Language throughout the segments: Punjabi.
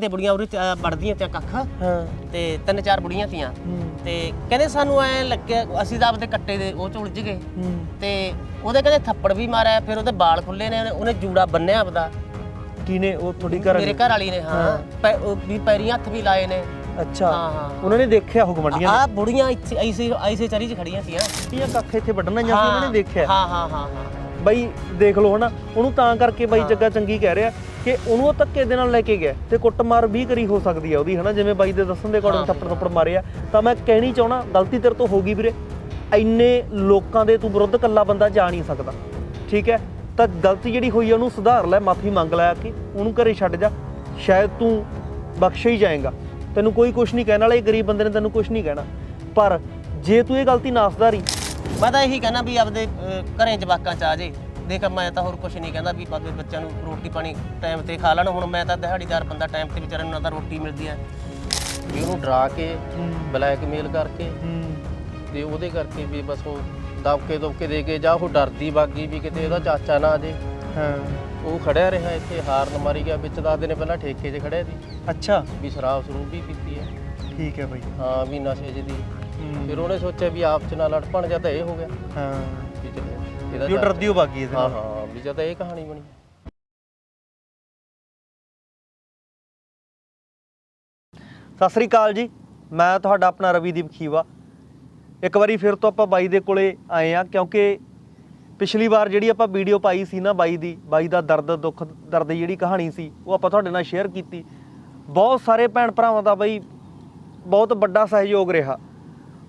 ਤੇ ਬੁੜੀਆਂ ਉਰੇ ਵੜਦੀਆਂ ਤੇ ਕੱਖ। ਹਾਂ। ਤੇ ਤਿੰਨ ਚਾਰ ਬੁੜੀਆਂ ਤੀਆਂ ਤੇ ਕਹਿੰਦੇ ਸਾਨੂੰ ਐ ਲੱਗਿਆ ਅਸੀਂ ਤਾਂ ਆਪਦੇ ਕੱਟੇ ਦੇ ਉਹ ਚ ਉਲਝ ਗਏ। ਤੇ ਉਹਦੇ ਕਹਿੰਦੇ ਥੱਪੜ ਵੀ ਮਾਰਿਆ ਫਿਰ ਉਹਦੇ ਵਾਲ ਖੁੱਲੇ ਨੇ ਉਹਨੇ- ਜੂੜਾ ਬੰਨਿਆ ਆਪਦਾ। ਕਿਨੇ ਉਹ ਤੁਹਾਡੀ ਘਰ ਮੇਰੇ ਘਰ ਵਾਲੀ ਨੇ ਹਾਂ। ਵੀ ਪੈਰੀਂ ਹੱਥ ਵੀ ਲਾਏ ਨੇ। ਅੱਛਾ। ਹਾਂ ਹਾਂ। ਉਹਨਾਂ ਨੇ ਦੇਖਿਆ ਉਹ ਗਮੰਡੀਆਂ ਆ ਬੁੜੀਆਂ ਇੱਥੇ ਐਸੇ ਐਸੇ ਚਰੀ ਚ ਖੜੀਆਂ ਸੀਆਂ ਇਹ ਕੱਖ ਇੱਥੇ ਵੱਢਣਾ ਜਾਂ ਉਹਨਾਂ ਨੇ ਦੇਖਿਆ? ਹਾਂ ਹਾਂ ਹਾਂ ਹਾਂ। ਬਾਈ ਦੇਖ ਲਓ ਹਨਾ ਉਹਨੂੰ ਤਾਂ ਕਰਕੇ ਬਾਈ ਜੱਗਾ ਚੰਗੀ ਕਹਿ ਰਿਹਾ ਕਿ ਉਹਨੂੰ ਉਹ ਧੱਕੇ ਦੇ ਨਾਲ ਲੈ ਕੇ ਗਿਆ ਤੇ ਕੁੱਟਮਾਰ ਵੀ ਕਰੀ ਹੋ ਸਕਦੀ ਆ ਉਹਦੀ ਹਨਾ ਜਿਵੇਂ ਬਾਈ ਦੇ ਦੱਸਣ ਦੇ ਅਕੋਰਡਿੰਗ। ਥੱਪੜ ਥੱਪੜ ਮਾਰਿਆ ਤਾਂ ਮੈਂ ਕਹਿਣੀ ਚਾਹਣਾ ਗਲਤੀ ਤੇਰੇ ਤੋਂ ਹੋ ਗਈ ਵੀਰੇ। ਇੰਨੇ ਲੋਕਾਂ ਦੇ ਤੂੰ ਵਿਰੁੱਧ ਕੱਲਾ ਬੰਦਾ ਜਾ ਨਹੀਂ ਸਕਦਾ ਠੀਕ ਹੈ? ਤਾਂ ਗਲਤੀ ਜਿਹੜੀ ਹੋਈ ਉਹਨੂੰ ਸੁਧਾਰ ਲੈ ਮਾਫੀ ਮੰਗ ਲੈ ਕਿ ਉਹਨੂੰ ਘਰੇ ਛੱਡ ਜਾ। ਸ਼ਾਇਦ ਤੂੰ ਬਖਸ਼ੇ ਹੀ ਜਾਏਗਾ। ਤੈਨੂੰ ਕੋਈ ਕੁਝ ਨਹੀਂ ਕਹਿਣ ਵਾਲਾ ਇਹ ਗਰੀਬ ਬੰਦੇ ਨੇ ਤੈਨੂੰ ਕੁਝ ਨਹੀਂ ਕਹਿਣਾ। ਪਰ ਜੇ ਤੂੰ ਇਹ ਗਲਤੀ ਨਾ ਸੁਧਾਰੀ ਮੈਂ ਤਾਂ ਇਹੀ ਕਹਿੰਦਾ ਵੀ ਆਪਦੇ ਅਹ, ਘਰੇ ਜਵਾਕਾਂ ਚ ਆ ਜੇ। ਦੇਖ ਮੈਂ ਤਾਂ ਹੋਰ ਕੁਝ ਨਹੀਂ ਕਹਿੰਦਾ ਵੀ ਆਪਦੇ ਬੱਚਿਆਂ ਨੂੰ ਰੋਟੀ ਪਾਣੀ ਟਾਈਮ ਤੇ ਖਾ ਲੈਣ। ਹੁਣ ਮੈਂ ਤਾਂ ਦਿਹਾੜੀਦਾਰ ਬੰਦਾ ਟਾਈਮ ਤੇ ਵਿਚਾਰਿਆਂ ਨੂੰ ਨਾ ਤਾਂ ਰੋਟੀ ਮਿਲਦੀ ਹੈ। ਵੀ ਉਹਨੂੰ ਡਰਾ ਕੇ ਬਲੈਕਮੇਲ ਕਰਕੇ ਤੇ ਉਹਦੇ ਕਰਕੇ ਵੀ ਬਸ ਉਹ ਦਬਕੇ ਦੁਬਕੇ ਦੇ ਕੇ ਜਾਂ ਉਹ ਡਰਦੀ ਬਾਗੀ ਵੀ ਕਿਤੇ ਇਹਦਾ ਚਾਚਾ ਨਾ ਆ ਜੇ। ਹਾਂ। ਉਹ ਖੜਿਆ ਰਿਹਾ ਇੱਥੇ ਹਾਰਨ ਮਾਰੀ ਗਿਆ ਵਿੱਚ ਦੱਸਦੇ ਨੇ ਪਹਿਲਾਂ ਠੇਕੇ 'ਚ ਖੜਿਆ ਸੀ। ਅੱਛਾ। ਵੀ ਸ਼ਰਾਬ ਸਰੂਬ ਵੀ ਪੀਤੀ ਹੈ। ਠੀਕ ਹੈ ਬਾਈ। ਹਾਂ ਵੀ ਨਸ਼ੇ 'ਚ ਦੀ। ਫਿਰ ਉਹਨੇ ਸੋਚਿਆ ਵੀ ਆਪ 'ਚ ਨਾ ਲੜ ਪਣ ਜਾਂ ਤਾਂ ਇਹ ਹੋ ਗਿਆ। ਹਾਂ। ਵੀ ਚਲੋ ਇਹਦਾ ਡਰਦੀ ਇਹਦੇ ਹਾਂ ਨਾਲ। ਹਾਂ ਵੀ ਜਾਂ ਤਾਂ ਇਹ ਕਹਾਣੀ ਬਣੀ। ਸਤਿ ਸ੍ਰੀ ਅਕਾਲ ਜੀ। ਮੈਂ ਤੁਹਾਡਾ ਆਪਣਾ ਰਵੀਦੀਪ ਖੀਵਾ। ਇੱਕ ਵਾਰੀ ਫਿਰ ਤੋਂ ਆਪਾਂ ਬਾਈ ਦੇ ਕੋਲੇ ਆਏ ਆ ਕਿਉਂਕਿ ਪਿਛਲੀ ਵਾਰ ਜਿਹੜੀ ਆਪਾਂ ਵੀਡੀਓ ਪਾਈ ਸੀ ਨਾ ਬਾਈ ਦੀ ਬਾਈ ਦਾ ਦਰਦ ਦੁੱਖ ਦਰਦ ਦੀ ਜਿਹੜੀ ਕਹਾਣੀ ਸੀ ਉਹ ਆਪਾਂ ਤੁਹਾਡੇ ਨਾਲ ਸ਼ੇਅਰ ਕੀਤੀ। ਬਹੁਤ ਸਾਰੇ ਭੈਣ ਭਰਾਵਾਂ ਦਾ ਬਾਈ ਬਹੁਤ ਵੱਡਾ ਸਹਿਯੋਗ ਰਿਹਾ।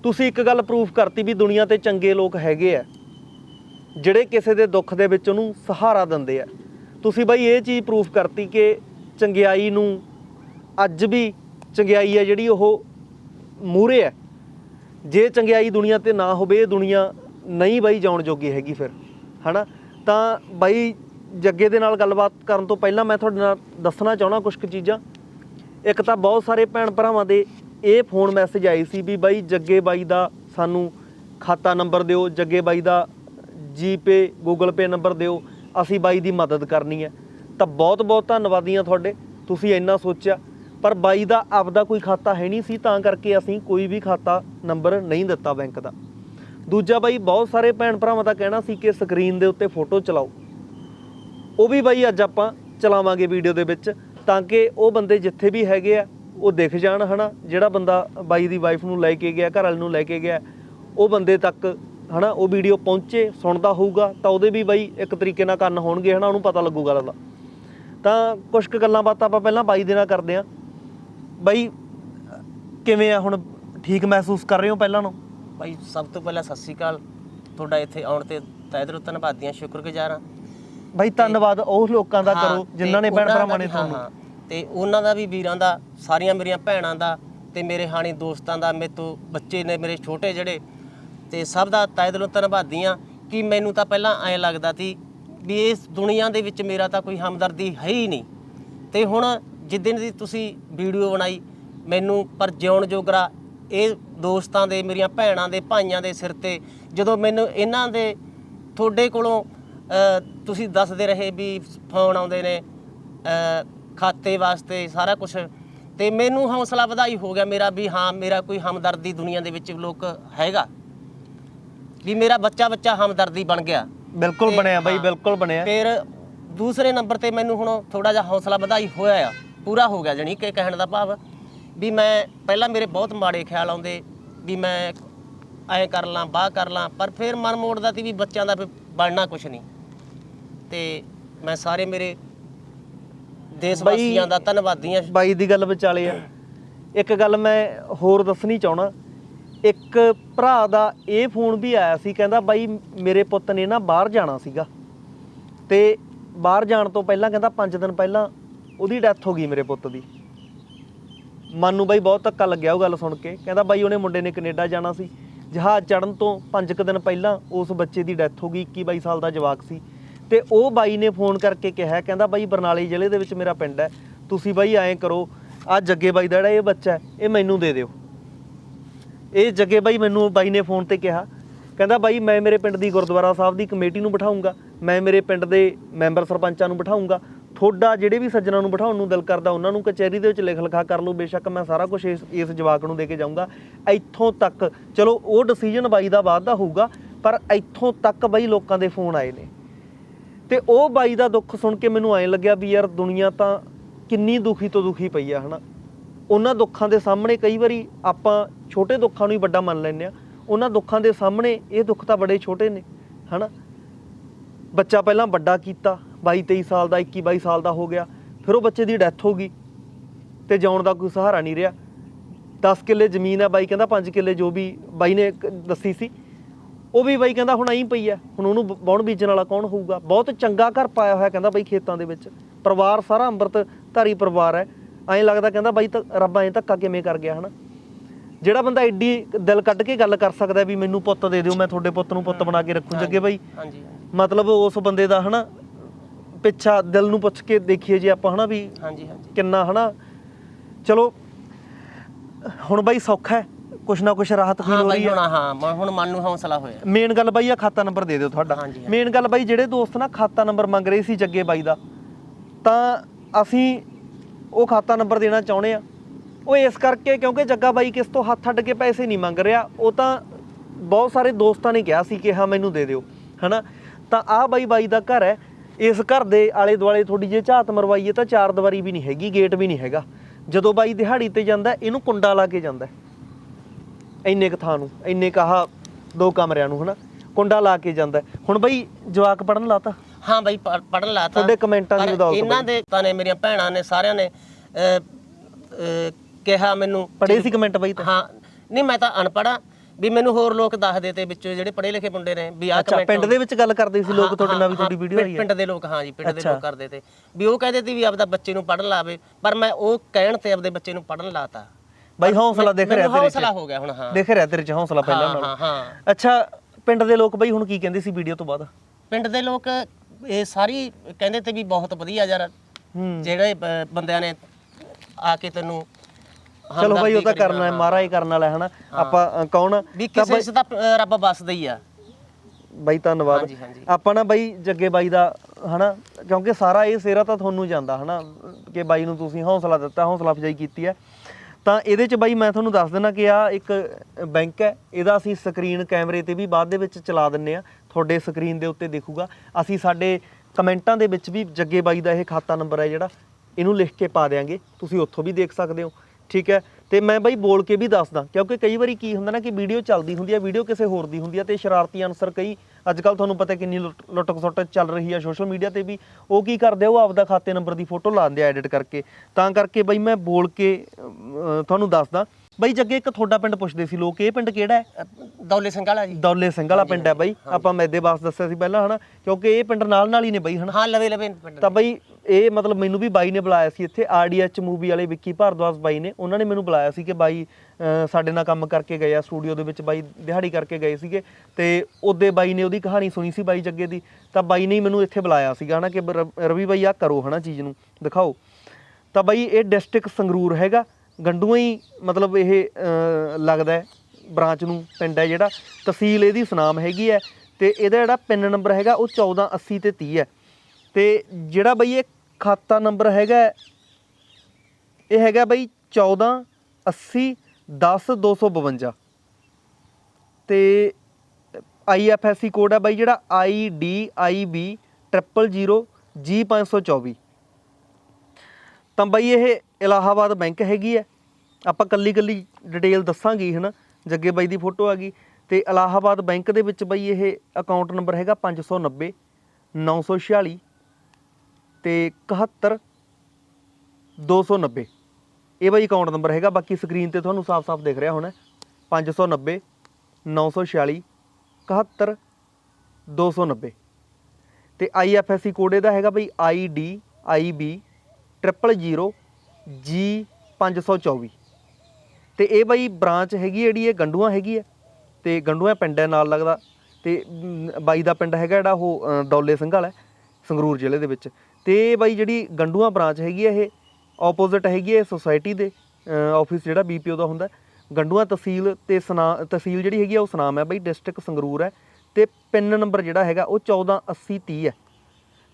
ਤੁਸੀਂ ਇੱਕ ਗੱਲ ਪ੍ਰੂਫ ਕਰਤੀ ਵੀ ਦੁਨੀਆ ਤੇ ਚੰਗੇ ਲੋਕ ਹੈਗੇ ਆ, ਜਿਹੜੇ ਕਿਸੇ ਦੇ ਦੁੱਖ ਦੇ ਵਿੱਚ ਉਹਨੂੰ ਸਹਾਰਾ ਦਿੰਦੇ ਆ। ਤੁਸੀਂ ਬਾਈ ਇਹ ਚੀਜ਼ ਪ੍ਰੂਫ ਕਰਤੀ ਕਿ ਚੰਗਿਆਈ ਨੂੰ ਅੱਜ ਵੀ ਚੰਗਿਆਈ ਆ ਜਿਹੜੀ ਉਹ ਮੂਰੇ ਹੈ ਜੇ ਚੰਗਿਆਈ ਦੁਨੀਆ ਤੇ ਨਾ ਹੋਵੇ, ਇਹ ਦੁਨੀਆ ਨਹੀਂ ਬਾਈ ਜਾਣ ਜੋਗੀ ਹੈਗੀ ਫਿਰ, ਹਨਾ? ਤਾਂ ਬਾਈ ਜੱਗੇ ਦੇ ਨਾਲ ਗੱਲਬਾਤ ਕਰਨ ਤੋਂ ਪਹਿਲਾਂ ਮੈਂ ਤੁਹਾਡੇ ਨਾਲ ਦੱਸਣਾ ਚਾਹਣਾ ਕੁਝ ਕੁ ਚੀਜ਼ਾਂ। ਇੱਕ ਤਾਂ ਬਹੁਤ ਸਾਰੇ ਭੈਣ ਭਰਾਵਾਂ ਦੇ ਇਹ ਫੋਨ ਮੈਸੇਜ ਆਈ ਸੀ ਵੀ ਬਾਈ ਜੱਗੇ ਬਾਈ ਦਾ ਸਾਨੂੰ ਖਾਤਾ ਨੰਬਰ ਦਿਓ, ਜੱਗੇ ਬਾਈ ਦਾ ਜੀਪੇ ਗੂਗਲ ਪੇ ਨੰਬਰ ਦਿਓ, ਅਸੀਂ ਬਾਈ ਦੀ ਮਦਦ ਕਰਨੀ ਹੈ। ਤਾਂ ਬਹੁਤ ਬਹੁਤ ਧੰਨਵਾਦੀਆਂ ਤੁਹਾਡੇ, ਤੁਸੀਂ ਇੰਨਾ ਸੋਚਿਆ। ਪਰ ਬਾਈ ਦਾ ਆਪਦਾ ਕੋਈ ਖਾਤਾ ਹੈ ਨਹੀਂ ਸੀ, ਤਾਂ ਕਰਕੇ ਅਸੀਂ ਕੋਈ ਵੀ ਖਾਤਾ ਨੰਬਰ ਨਹੀਂ ਦਿੱਤਾ ਬੈਂਕ ਦਾ। ਦੂਜਾ ਬਾਈ, ਬਹੁਤ ਸਾਰੇ ਭੈਣ ਭਰਾਵਾਂ ਦਾ ਕਹਿਣਾ ਸੀ ਕਿ ਸਕਰੀਨ ਦੇ ਉੱਤੇ ਫੋਟੋ ਚਲਾਓ। ਉਹ ਵੀ ਬਾਈ ਅੱਜ ਆਪਾਂ ਚਲਾਵਾਂਗੇ ਵੀਡੀਓ ਦੇ ਵਿੱਚ, ਤਾਂ ਕਿ ਉਹ ਬੰਦੇ ਜਿੱਥੇ ਵੀ ਹੈਗੇ ਆ ਉਹ ਦਿਖ ਜਾਣ ਹਨਾ ਜਿਹੜਾ ਬੰਦਾ ਬਾਈ ਦੀ ਵਾਈਫ ਨੂੰ ਲੈ ਕੇ ਗਿਆ ਘਰ ਵਾਲੇ ਨੂੰ ਲੈ ਕੇ ਗਿਆ ਉਹ ਬੰਦੇ ਤੱਕ ਹਨਾ ਉਹ ਵੀਡੀਓ ਪਹੁੰਚੇ ਸੁਣਦਾ ਹੋਊਗਾ ਤਾਂ ਉਹਦੇ ਵੀ ਬਾਈ ਇੱਕ ਤਰੀਕੇ ਨਾਲ ਕੰਨ ਹੋਣਗੇ ਹਨਾ ਉਹਨੂੰ ਪਤਾ ਲੱਗੂਗਾ ਗੱਲ ਦਾ ਤਾਂ ਕੁਝ ਕੁ ਗੱਲਾਂ ਬਾਤਾਂ ਆਪਾਂ ਪਹਿਲਾਂ ਬਾਈ ਦੇ ਨਾਲ ਕਰਦੇ ਆ ਬਾਈ ਕਿਵੇਂ ਆ ਹੁਣ ਠੀਕ ਮਹਿਸੂਸ ਕਰ ਰਹੇ ਹੋ ਪਹਿਲਾਂ ਨੂੰ ਭਾਈ ਸਭ ਤੋਂ ਪਹਿਲਾਂ ਸਤਿ ਸ੍ਰੀ ਅਕਾਲ। ਤੁਹਾਡਾ ਇੱਥੇ ਆਉਣ ਤੇ ਤਹਿ ਦਿਲੋਂ ਧੰਨਵਾਦੀਆਂ ਸ਼ੁਕਰਗੁਜ਼ਾਰ ਹਾਂ। ਬਾਈ ਧੰਨਵਾਦ ਉਹ ਲੋਕਾਂ ਦਾ ਹਾਂ, ਕਰੋ ਤੇ ਜਿਨ੍ਹਾਂ ਨੇ ਭੈਣ ਉਹਨਾਂ ਦਾ ਭਰਾਵਾਂ ਨੇ ਵੀ- ਹਾਂ, ਤੁਹਾਨੂੰ ਹਾਂ, ਤੇ ਉਹਨਾਂ ਦਾ ਵੀ ਵੀਰਾਂ ਦਾ, ਸਾਰੀਆਂ ਮੇਰੀਆਂ ਭੈਣਾਂ ਦਾ ਤੇ ਮੇਰੇ ਹਾਣੀ ਦੋਸਤਾਂ ਦਾ, ਮੇਰੇ ਤੋਂ ਬੱਚੇ ਨੇ, ਮੇਰੇ ਛੋਟੇ ਜਿਹੜੇ ਤੇ ਸਭ ਦਾ ਤਹਿ ਦਿਲੋਂ ਧੰਨਵਾਦੀ ਹਾਂ ਕਿ ਮੈਨੂੰ ਤਾਂ ਪਹਿਲਾਂ ਐਂ ਲੱਗਦਾ ਸੀ ਵੀ ਇਸ ਦੁਨੀਆ ਦੇ ਵਿੱਚ ਮੇਰਾ ਤਾਂ ਕੋਈ ਹਮਦਰਦੀ ਹੈ ਹੀ ਨਹੀਂ। ਤੇ ਹੁਣ ਜਿੱਦਣ ਦੀ ਤੁਸੀਂ ਵੀਡੀਓ ਬਣਾਈ, ਮੈਨੂੰ ਪਰ ਜਿਉਣ ਜੋਗਰਾ ਇਹ ਦੋਸਤਾਂ ਦੇ, ਮੇਰੀਆਂ ਭੈਣਾਂ ਦੇ, ਭਾਈਆਂ ਦੇ ਸਿਰ ਤੇ ਜਦੋਂ ਮੈਨੂੰ ਇਹਨਾਂ ਦੇ ਤੁਹਾਡੇ ਕੋਲੋਂ ਤੁਸੀਂ ਦੱਸਦੇ ਰਹੇ ਵੀ ਫੋਨ ਆਉਂਦੇ ਨੇ ਖਾਤੇ ਵਾਸਤੇ ਸਾਰਾ ਕੁਝ ਤੇ ਮੈਨੂੰ ਹੌਸਲਾ ਵਧਾਈ ਹੋ ਗਿਆ ਮੇਰਾ ਵੀ ਹਾਂ ਮੇਰਾ ਕੋਈ ਹਮਦਰਦੀ ਦੁਨੀਆ ਦੇ ਵਿੱਚ ਲੋਕ ਹੈਗਾ। ਵੀ ਮੇਰਾ ਬੱਚਾ ਬੱਚਾ ਹਮਦਰਦੀ ਬਣ ਗਿਆ। ਬਿਲਕੁਲ ਬਣਿਆ ਬਾਈ ਬਿਲਕੁਲ ਬਣਿਆ। ਫਿਰ ਦੂਸਰੇ ਨੰਬਰ ਤੇ ਮੈਨੂੰ ਹੁਣ ਥੋੜਾ ਜਿਹਾ ਹੌਸਲਾ ਵਧਾਈ ਹੋਇਆ ਆ। ਪੂਰਾ ਹੋ ਗਿਆ ਜਣੀ ਕਿ ਕਹਿਣ ਦਾ ਭਾਵ ਵੀ ਮੈਂ ਪਹਿਲਾਂ ਮੇਰੇ ਬਹੁਤ ਮਾੜੇ ਖਿਆਲ ਆਉਂਦੇ ਵੀ ਮੈਂ ਐਂ ਕਰ ਲਾਂ ਬਾਹ ਕਰ ਲਾਂ ਪਰ ਫਿਰ ਮਨ ਮੋੜਦਾ ਸੀ ਵੀ ਬੱਚਿਆਂ ਦਾ ਬਣਨਾ ਕੁਛ ਨਹੀਂ। ਤੇ ਮੈਂ ਸਾਰੇ ਮੇਰੇ ਦੇਸ਼ ਵਾਸੀਆਂ ਦਾ ਧੰਨਵਾਦੀ ਹਾਂ। ਬਾਈ ਦੀ ਗੱਲ ਵਿਚਾਲੇ ਆ। ਇੱਕ ਗੱਲ ਮੈਂ ਹੋਰ ਦੱਸਣੀ ਚਾਹਣਾ। ਇੱਕ ਭਰਾ ਦਾ ਇਹ ਫੋਨ ਵੀ ਆਇਆ ਸੀ, ਕਹਿੰਦਾ ਬਾਈ ਮੇਰੇ ਪੁੱਤ ਨੇ ਨਾ ਬਾਹਰ ਜਾਣਾ ਸੀਗਾ। ਤੇ ਬਾਹਰ ਜਾਣ ਤੋਂ ਪਹਿਲਾਂ ਕਹਿੰਦਾ 5 ਦਿਨ ਪਹਿਲਾਂ ਉਹਦੀ ਡੈਥ ਹੋ ਗਈ ਮੇਰੇ ਪੁੱਤ ਦੀ। ਮਨ ਨੂੰ ਬਾਈ ਬਹੁਤ ਧੱਕਾ ਲੱਗਿਆ ਉਹ ਗੱਲ ਸੁਣ ਕੇ। ਕਹਿੰਦਾ ਬਾਈ ਉਹਨੇ ਮੁੰਡੇ ਨੇ ਕੈਨੇਡਾ ਜਾਣਾ ਸੀ। ਜਹਾਜ਼ ਚੜਨ ਤੋਂ 5 ਕੁ ਦਿਨ ਪਹਿਲਾਂ ਉਸ ਬੱਚੇ ਦੀ ਡੈਥ ਹੋ ਗਈ 21 22 ਸਾਲ ਦਾ ਜਵਾਕ ਸੀ। ਤੇ ਉਹ ਬਾਈ ਨੇ ਫੋਨ ਕਰਕੇ ਕਿਹਾ, ਕਹਿੰਦਾ ਬਾਈ ਬਰਨਾਲੇ ਜ਼ਿਲ੍ਹੇ ਦੇ ਵਿੱਚ ਮੇਰਾ ਪਿੰਡ ਹੈ, ਤੁਸੀਂ ਬਾਈ ਐਂ ਕਰੋ ਆ ਜੱਗੇ ਬਾਈ ਦਾ ਜਿਹੜਾ ਇਹ ਬੱਚਾ ਹੈ, ਇਹ ਮੈਨੂੰ ਦੇ ਦਿਓ। ਇਹ ਜੱਗੇ ਬਾਈ ਮੈਨੂੰ, ਬਾਈ ਨੇ ਫੋਨ ਤੇ ਕਿਹਾ, ਕਹਿੰਦਾ ਬਾਈ ਮੈਂ ਮੇਰੇ ਪਿੰਡ ਦੀ ਗੁਰਦੁਆਰਾ ਸਾਹਿਬ ਦੀ ਕਮੇਟੀ ਨੂੰ ਬਿਠਾਉਂਗਾ, ਮੈਂ ਮੇਰੇ ਪਿੰਡ ਦੇ ਮੈਂਬਰ ਸਰਪੰਚਾਂ ਨੂੰ ਬਿਠਾਉਂਗਾ, ਤੁਹਾਡਾ ਜਿਹੜੇ ਵੀ ਸੱਜਣਾ ਨੂੰ ਬਿਠਾਉਣ ਨੂੰ ਦਿਲ ਕਰਦਾ, ਉਹਨਾਂ ਨੂੰ ਕਚਹਿਰੀ ਦੇ ਵਿੱਚ ਲਿਖ ਲਿਖਾ ਕਰ ਲਓ, ਬੇਸ਼ੱਕ ਮੈਂ ਸਾਰਾ ਕੁਝ ਇਸ ਇਸ ਜਵਾਕ ਨੂੰ ਦੇ ਕੇ ਜਾਊਂਗਾ। ਇੱਥੋਂ ਤੱਕ, ਚਲੋ ਉਹ ਡਿਸੀਜਨ ਬਾਈ ਦਾ ਬਾਅਦ ਦਾ ਹੋਊਗਾ, ਪਰ ਇੱਥੋਂ ਤੱਕ ਬਾਈ ਲੋਕਾਂ ਦੇ ਫੋਨ ਆਏ ਨੇ। ਤੇ ਉਹ ਬਾਈ ਦਾ ਦੁੱਖ ਸੁਣ ਕੇ ਮੈਨੂੰ ਐਂ ਲੱਗਿਆ ਵੀ ਯਾਰ ਦੁਨੀਆ ਤਾਂ ਕਿੰਨੀ ਦੁਖੀ ਤੋਂ ਦੁਖੀ ਪਈ ਆ, ਹਨਾ? ਉਹਨਾਂ ਦੁੱਖਾਂ ਦੇ ਸਾਹਮਣੇ ਕਈ ਵਾਰੀ ਆਪਾਂ ਛੋਟੇ ਦੁੱਖਾਂ ਨੂੰ ਹੀ ਵੱਡਾ ਮੰਨ ਲੈਂਦੇ ਆ ਉਹਨਾਂ ਦੁੱਖਾਂ ਦੇ ਸਾਹਮਣੇ ਇਹ ਦੁੱਖ ਤਾਂ ਬੜੇ ਛੋਟੇ ਨੇ, ਹਨਾ? ਬੱਚਾ ਪਹਿਲਾਂ ਵੱਡਾ ਕੀਤਾ 22 23 ਸਾਲ ਦਾ 21 22 ਸਾਲ ਦਾ ਹੋ ਗਿਆ, ਫਿਰ ਉਹ ਬੱਚੇ ਦੀ ਡੈਥ ਹੋ ਗਈ ਤੇ ਜਿਉਣ ਦਾ ਕੋਈ ਸਹਾਰਾ ਨਹੀਂ ਰਿਹਾ। 10 ਕਿੱਲੇ ਜ਼ਮੀਨ ਆ ਬਾਈ, ਕਹਿੰਦਾ 5 ਕਿੱਲੇ ਜੋ ਵੀ ਬਾਈ ਨੇ ਦੱਸੀ ਸੀ। ਉਹ ਵੀ ਬਾਈ ਕਹਿੰਦਾ ਹੁਣ ਐਂ ਪਈ ਹੈ ਹੁਣ ਉਹਨੂੰ ਬ- ਬਾਉਣ ਬੀਜਣ ਵਾਲਾ ਕੌਣ ਹੋਊਗਾ? ਬਹੁਤ ਚੰਗਾ ਘਰ ਪਾਇਆ ਹੋਇਆ ਕਹਿੰਦਾ ਬਾਈ ਖੇਤਾਂ ਦੇ ਵਿੱਚ। ਪਰਿਵਾਰ ਸਾਰਾ ਅੰਮ੍ਰਿਤ ਧਾਰੀ ਪਰਿਵਾਰ ਹੈ ਐਂ ਲੱਗਦਾ ਕਹਿੰਦਾ ਬਾਈ ਤਾਂ ਰੱਬ ਐਂ ਧੱਕਾ ਕਿਵੇਂ ਕਰ ਗਿਆ ਹਨਾ? ਜਿਹੜਾ ਬੰਦਾ ਐਡੀ ਦਿਲ ਕੱਢ ਕੇ ਗੱਲ ਕਰ ਸਕਦਾ ਵੀ ਮੈਨੂੰ ਪੁੱਤ ਦੇ ਦਿਓ ਮੈਂ ਤੁਹਾਡੇ ਪੁੱਤ ਨੂੰ ਪੁੱਤ ਬਣਾ ਕੇ ਰੱਖੂ ਜੱਗੇ ਬਾਈ। ਹਾਂਜੀ ਮਤਲਬ ਉਸ ਬੰਦੇ ਦਾ ਹਨਾ ਪਿੱਛਾ ਦਿਲ ਨੂੰ ਪੁੱਛ ਕੇ ਦੇਖੀਏ ਜੇ ਆਪਾਂ ਹਨਾ ਵੀ ਹਾਂਜੀ ਹਾਂਜੀ। ਕਿੰਨਾ ਹਨਾ? ਚਲੋ ਹੁਣ ਬਾਈ ਸੌਖਾ ਹੈ ਕੁਛ ਨਾ ਕੁਛ ਰਾਹਤ ਫੀਲ ਹਾਂ ਹੋ ਬਾਈ ਰਹੀ ਹੈ। ਹੁਣ ਹਾਂ ਮ- ਹੁਣ ਮਨ ਨੂੰ ਹੌਸਲਾ ਹੋਇਆ। ਮੇਨ ਗੱਲ ਬਾਈ ਆ ਖਾਤਾ ਨੰਬਰ ਦੇ ਦਿਓ ਤੁਹਾਡਾ। ਹਾਂਜੀ, ਹਾਂਜੀ। ਮੇਨ ਗੱਲ ਬਾਈ ਜਿਹੜੇ ਦੋਸਤ ਨਾ ਖਾਤਾ ਨੰਬਰ ਮੰਗ ਰਹੇ ਸੀ ਜੱਗੇ ਬਾਈ ਦਾ ਤਾਂ ਅਸੀਂ ਉਹ ਖਾਤਾ ਨੰਬਰ ਦੇਣਾ ਚਾਹੁੰਦੇ ਆ। ਉਹ ਇਸ ਕਰਕੇ ਕਿਉਂਕਿ ਜੱਗਾ ਬਾਈ ਕਿਸ ਤੋਂ ਹੱਥ ਅੱਡ ਕੇ ਪੈਸੇ ਨਹੀਂ ਮੰਗ ਰਿਹਾ ਉਹ ਤਾਂ ਬਹੁਤ ਸਾਰੇ ਦੋਸਤਾਂ ਨੇ ਕਿਹਾ ਸੀ ਕਿ ਹਾਂ ਮੈਨੂੰ ਦੇ ਦਿਓ ਹਨਾ? ਤਾਂ ਆਹ ਬਾਈ ਬਾਈ ਦਾ ਘਰ ਹੈ। ਇਸ ਘਰ ਦੇ ਆਲੇ ਦੁਆਲੇ ਥੋੜੀ ਜਿਹੀ ਝਾਤ ਮਰਵਾਈਏ ਤਾਂ ਚਾਰ ਦੀਵਾਰੀ ਵੀ ਨਹੀਂ ਹੈਗੀ ਗੇਟ ਵੀ ਨਹੀਂ ਹੈਗਾ। ਜਦੋਂ ਬਾਈ ਦਿਹਾੜੀ ਤੇ ਜਾਂਦਾ ਇਹਨੂੰ ਕੁੰਡਾ ਲਾ ਕੇ ਜਾਂਦਾ। ਇੰਨੇ ਕ ਥਾਂ ਨੂੰ ਇੰਨੇ ਕਹਾ ਦੋ ਕਮਰਿਆਂ ਨੂੰ ਹਨਾ? ਕੁੰਡਾ ਲਾ ਕੇ ਜਾਂਦਾ। ਹੁਣ ਬਈ ਜਵਾਕ ਪੜਨ ਲਾਤਾ? ਹਾਂ ਬਾਈ ਪੜਨ ਲਾਤਾ। ਤੁਹਾਡੇ ਕਮੈਂਟਾਂ ਦੀ ਪਰ ਬਦੌਲਤ ਇਹਨਾਂ ਦੇ ਤਾਂ ਨੇ ਮੇਰੀਆਂ ਭੈਣਾਂ ਨੇ ਸਾਰਿਆਂ ਨੇ ਅਹ, ਅਹ, ਕਿਹਾ ਮੈਨੂੰ ਪੜੇ ਸੀ ਕਮੈਂਟ ਬਈ ਤਾਂ? ਹਾਂ ਨਹੀਂ ਮੈਂ ਤਾਂ ਅਨਪੜਾ ਵੀ ਮੈਨੂੰ ਹੋਰ ਲੋਕ ਦੱਸਦੇ ਤੇ ਵਿੱਚੋਂ ਜਿਹੜੇ ਪੜ੍ਹੇ ਲਿਖੇ ਮੁੰਡੇ ਨੇ ਵੀ ਆ ਅੱਛਾ ਕਮੈਂਟ ਪਿੰਡ ਦੇ ਵਿੱਚ ਗੱਲ ਕਰਦੇ ਸੀ ਲੋਕ ਤੁਹਾਡੇ ਨਾਲ ਵੀ ਤੁਹਾਡੀ ਵੀਡੀਓ ਆਈ ਹੈ? ਪਿੰਡ ਦੇ ਲੋਕ ਹਾਂ ਜੀ ਪਿੰਡ ਦੇ। ਲੋਕ ਕਰਦੇ ਤੇ। ਵੀ ਉਹ ਕਹਿੰਦੇ ਸੀ ਵੀ ਆਪਦਾ ਬੱਚੇ ਨੂੰ ਪੜਨ ਲਾਵੇ ਪਰ ਮੈਂ ਉਹ ਕਹਿਣ ਤੇ ਆਪਦੇ ਬੱਚੇ ਨੂੰ ਪੜਨ ਲਾਤਾ। ਬਾਈ ਹੌਸਲਾ ਦਿਖ ਰਿਹਾ ਤੇਰੇ ਹੌਸਲਾ ਹੋ ਗਿਆ ਹੁਣ ਹਾਂ। ਦਿਖ ਰਿਹਾ ਤੇਰੇ ਚ ਹੌਸਲਾ ਪਹਿਲਾਂ ਹਾਂ ਨਾਲ। ਹਾਂ ਹਾਂ। ਅੱਛਾ ਪਿੰਡ ਦੇ ਲੋਕ ਬਈ ਹੁਣ ਕੀ ਕਹਿੰਦੇ ਸੀ ਵੀਡੀਓ ਤੋਂ ਬਾਅਦ? ਪਿੰਡ ਦੇ ਲੋਕ ਇਹ ਸਾਰੀ ਕਹਿੰਦੇ ਤੇ ਵੀ ਬਹੁਤ ਵਧੀਆ ਯਾਰ। ਹੂੰ। ਜਿਹੜੇ ਬੰਦਿਆਂ ਨੇ ਆ ਕੇ ਤੈਨੂੰ ਚਲੋ ਬਾਈ ਉਹ ਤਾਂ ਕਰਨਾ ਹੈ ਮਹਾਰਾਜ ਕਰਨ ਵਾਲਾ ਹੈ ਹਨਾ? ਆਪਾਂ ਕੌਣ? ਵੀ ਕਿਸੇ ਅ, ਰੱਬ ਵੱਸਦਾ ਹੀ ਆ। ਬਾਈ ਧੰਨਵਾਦ। ਆਪਾਂ ਨਾ ਬਾਈ ਜੱਗੇ ਬਾਈ ਦਾ ਹਨਾ? ਕਿਉਂਕਿ ਸਾਰਾ ਇਹ ਸੇਰਾ ਤਾਂ ਤੁਹਾਨੂੰ ਜਾਂਦਾ ਹਨਾ? ਕਿ ਬਾਈ ਨੂੰ ਤੁਸੀਂ ਹੌਸਲਾ ਦਿੱਤਾ ਹੌਸਲਾ ਅਫਜਾਈ ਕੀਤੀ ਹੈ। ਤਾਂ ਇਹਦੇ ਚ ਬਾਈ ਮੈਂ ਤੁਹਾਨੂੰ ਦੱਸ ਦਿੰਦਾ ਕਿ ਆ ਇੱਕ ਬੈਂਕ ਹੈ, ਇਹਦਾ ਅਸੀਂ ਸਕਰੀਨ ਕੈਮਰੇ ਤੇ ਵੀ ਬਾਅਦ ਦੇ ਵਿੱਚ ਚਲਾ ਦਿੰਨੇ ਆ। ਤੁਹਾਡੇ ਸਕਰੀਨ ਦੇ ਉੱਤੇ ਦੇਖੂਗਾ। ਅਸੀਂ ਸਾਡੇ ਕਮੈਂਟਾਂ ਦੇ ਵਿੱਚ ਵੀ ਜੱਗੇ ਬਾਈ ਦਾ ਇਹ ਖਾਤਾ ਨੰਬਰ ਹੈ ਜਿਹੜਾ, ਇਹਨੂੰ ਲਿਖ ਕੇ ਪਾ ਦਿਆਂਗੇ। ਤੁਸੀਂ ਉੱਥੋਂ ਵੀ ਦੇਖ ਸਕਦੇ ਹੋ। ਠੀਕ ਹੈ? ਤੇ ਮੈਂ ਬਾਈ ਬੋਲ ਕੇ ਵੀ ਦੱਸਦਾ, ਕਿਉਂਕਿ ਕਈ ਵਾਰੀ ਕੀ ਹੁੰਦਾ ਨਾ ਕਿ ਵੀਡੀਓ ਚੱਲਦੀ ਹੁੰਦੀ ਹੈ ਵੀਡੀਓ ਕਿਸੇ ਹੋਰ ਦੀ ਹੁੰਦੀ ਹੈ ਤੇ ਸ਼ਰਾਰਤੀ ਅਨਸਰ ਕਈ ਅੱਜ ਕੱਲ ਤੁਹਾਨੂੰ ਪਤਾ ਕਿੰਨੀ ਲੁੱਟ- ਲੁੱਟ ਖਸੁੱਟ ਚੱਲ ਰਹੀ ਹੈ ਸੋਸ਼ਲ ਮੀਡੀਆ ਤੇ ਵੀ। ਉਹ ਕੀ ਕਰਦੇ ਆ? ਉਹ ਆਪਦਾ ਖਾਤੇ ਨੰਬਰ ਦੀ ਫੋਟੋ ਲਾਉਂਦੇ ਆ ਐਡਿਟ ਕਰਕੇ। ਤਾਂ ਕਰਕੇ ਬਈ ਮੈਂ ਬੋਲ ਕੇ ਤੁਹਾਨੂੰ ਦੱਸਦਾ ਬਾਈ ਜੱਗੇ ਇੱਕ ਤੁਹਾਡਾ ਪਿੰਡ ਪੁੱਛਦੇ ਸੀ ਲੋਕ ਇਹ ਪਿੰਡ ਕਿਹੜਾ ਹੈ? ਦੌਲੇ ਸਿੰਘ ਵਾਲਾ ਜੀ। ਦੌਲੇ ਸਿੰਘ ਵਾਲਾ ਪਿੰਡ ਹੈ ਬਾਈ। ਆਪਾਂ ਮੈਦੇ ਬਾਸ ਦੱਸਿਆ ਸੀ ਪਹਿਲਾਂ ਹਨਾ? ਕਿਉਂਕਿ ਇਹ ਪਿੰਡ ਨਾਲ ਨਾਲ ਹੀ ਨੇ ਬਾਈ ਹਨਾ? ਹਾਂ ਲਵੇ ਲਵੇ ਪਿੰਡ ਤਾਂ ਬਈ ਇਹ ਮਤਲਬ ਮੈਨੂੰ ਵੀ ਬਾਈ ਨੇ ਬੁਲਾਇਆ ਸੀ ਇੱਥੇ ਆਰਡੀਐਚ ਮੂਵੀ ਵਾਲੇ ਵਿੱਕੀ ਭਾਰਦਵਾਜ ਬਾਈ ਨੇ ਉਹਨਾਂ ਨੇ ਮੈਨੂੰ ਬੁਲਾਇਆ ਸੀ ਕਿ ਬਾਈ ਅਹ, ਸਾਡੇ ਨਾਲ ਕੰਮ ਕਰਕੇ ਗਏ ਆ ਸਟੂਡੀਓ ਦੇ ਵਿੱਚ ਬਾਈ ਦਿਹਾੜੀ ਕਰਕੇ ਗਏ ਸੀਗੇ। ਤੇ ਉਹਦੇ ਬਾਈ ਨੇ ਉਹਦੀ ਕਹਾਣੀ ਸੁਣੀ ਸੀ ਬਾਈ ਜੱਗੇ ਦੀ ਤਾਂ ਬਾਈ ਨੇ ਹੀ ਮੈਨੂੰ ਇੱਥੇ ਬੁਲਾਇਆ ਸੀਗਾ ਹਨਾ? ਕਿ ਰਵੀ ਬਾਈ ਆ ਕਰੋ ਹਨਾ ਚੀਜ਼ ਨੂੰ ਦਿਖਾਓ। ਤਾਂ ਬਾਈ ਇਹ ਡਿਸਟ੍ਰਿਕਟ ਸੰਗਰੂਰ ਹੈਗਾ। ਗੰਡੂਆਂ ਹੀ ਮਤਲਬ ਇਹ ਲੱਗਦਾ ਬ੍ਰਾਂਚ ਨੂੰ, ਪਿੰਡ ਹੈ ਜਿਹੜਾ। ਤਹਿਸੀਲ ਇਹਦੀ ਸੁਨਾਮ ਹੈਗੀ ਹੈ ਤੇ ਇਹਦਾ ਜਿਹੜਾ ਪਿੰਨ ਨੰਬਰ ਹੈਗਾ ਉਹ 1480 ਤੇ 30 ਹੈ। ਤੇ ਜਿਹੜਾ ਬਈ ਇਹ ਖਾਤਾ ਨੰਬਰ ਹੈਗਾ ਇਹ ਹੈਗਾ ਬਈ 14 80 10 252 ਤੇ ਆਈਐਫਐਸਸੀ ਕੋਡ ਹੈ ਬਾਈ ਜਿਹੜਾ IDIB 000 G524 ਤਾਂ ਬਾਈ ਇਹ ਇਲਾਹਾਬਾਦ ਬੈਂਕ ਹੈਗੀ ਹੈ। ਆਪਾਂ ਕੱਲੀ ਕੱਲੀ ਡਿਟੇਲ ਦੱਸਾਂਗੇ ਹਨਾ? ਜੱਗੇ ਬਾਈ ਦੀ ਫੋਟੋ ਆ ਗਈ। ਤੇ ਇਲਾਹਾਬਾਦ ਬੈਂਕ ਦੇ ਵਿੱਚ ਬਈ ਇਹ ਅਕਾਊਂਟ ਨੰਬਰ ਹੈਗਾ 590 946 ਤੇ 71 290 ਇਹ ਬਈ ਅਕਾਊਂਟ ਨੰਬਰ ਹੈਗਾ। ਬਾਕੀ ਸਕਰੀਨ ਤੇ ਤੁਹਾਨੂੰ ਸਾਫ਼-ਸਾਫ਼ ਦਿਖ ਰਿਹਾ ਹੋਣਾ। 590 946 71 290 ਤੇ ਆਈਐਫਐਸਸੀ ਕੋਡ ਇਹਦਾ ਹੈਗਾ ਬਈ ID IB 000 G 524 ਤੇ ਇਹ ਬਾਈ ਬ੍ਰਾਂਚ ਹੈਗੀ ਜਿਹੜੀ ਇਹ ਗੰਡੂਆਂ ਹੈਗੀ ਹੈ ਤੇ ਗੰਡੂਆਂ ਪਿੰਡ ਹੈ ਨਾਲ ਲੱਗਦਾ। ਤੇ ਬਾਈ ਦਾ ਪਿੰਡ ਹੈਗਾ ਜਿਹੜਾ ਉਹ ਡੌਲੇ ਦੌਲੇ ਸਿੰਘ ਵਾਲਾ ਹੈ, ਸੰਗਰੂਰ ਜ਼ਿਲ੍ਹੇ ਦੇ ਵਿੱਚ। ਤੇ ਇਹ ਬਾਈ ਜਿਹੜੀ ਗੰਡੂਆਂ ਬ੍ਰਾਂਚ ਹੈਗੀ ਹੈ ਇਹ ਆਪੋਜ਼ਿਟ ਹੈਗੀ ਹੈ ਸੋਸਾਇਟੀ ਦੇ ਆਫਿਸ ਜਿਹੜਾ ਬੀਪੀਓ ਦਾ ਹੁੰਦਾ। ਹੈ। ਗੰਡੂਆਂ ਤਹਿਸੀਲ ਤੇ ਸਨਾ ਤਹਿਸੀਲ ਜਿਹੜੀ ਹੈਗੀ ਆ ਉਹ ਸੁਨਾਮ ਹੈ ਬਾਈ ਡਿਸਟ੍ਰਿਕਟ ਸੰਗਰੂਰ ਹੈ। ਤੇ ਪਿੰਨ ਨੰਬਰ ਜਿਹੜਾ ਹੈਗਾ ਉਹ 148030 ਹੈ।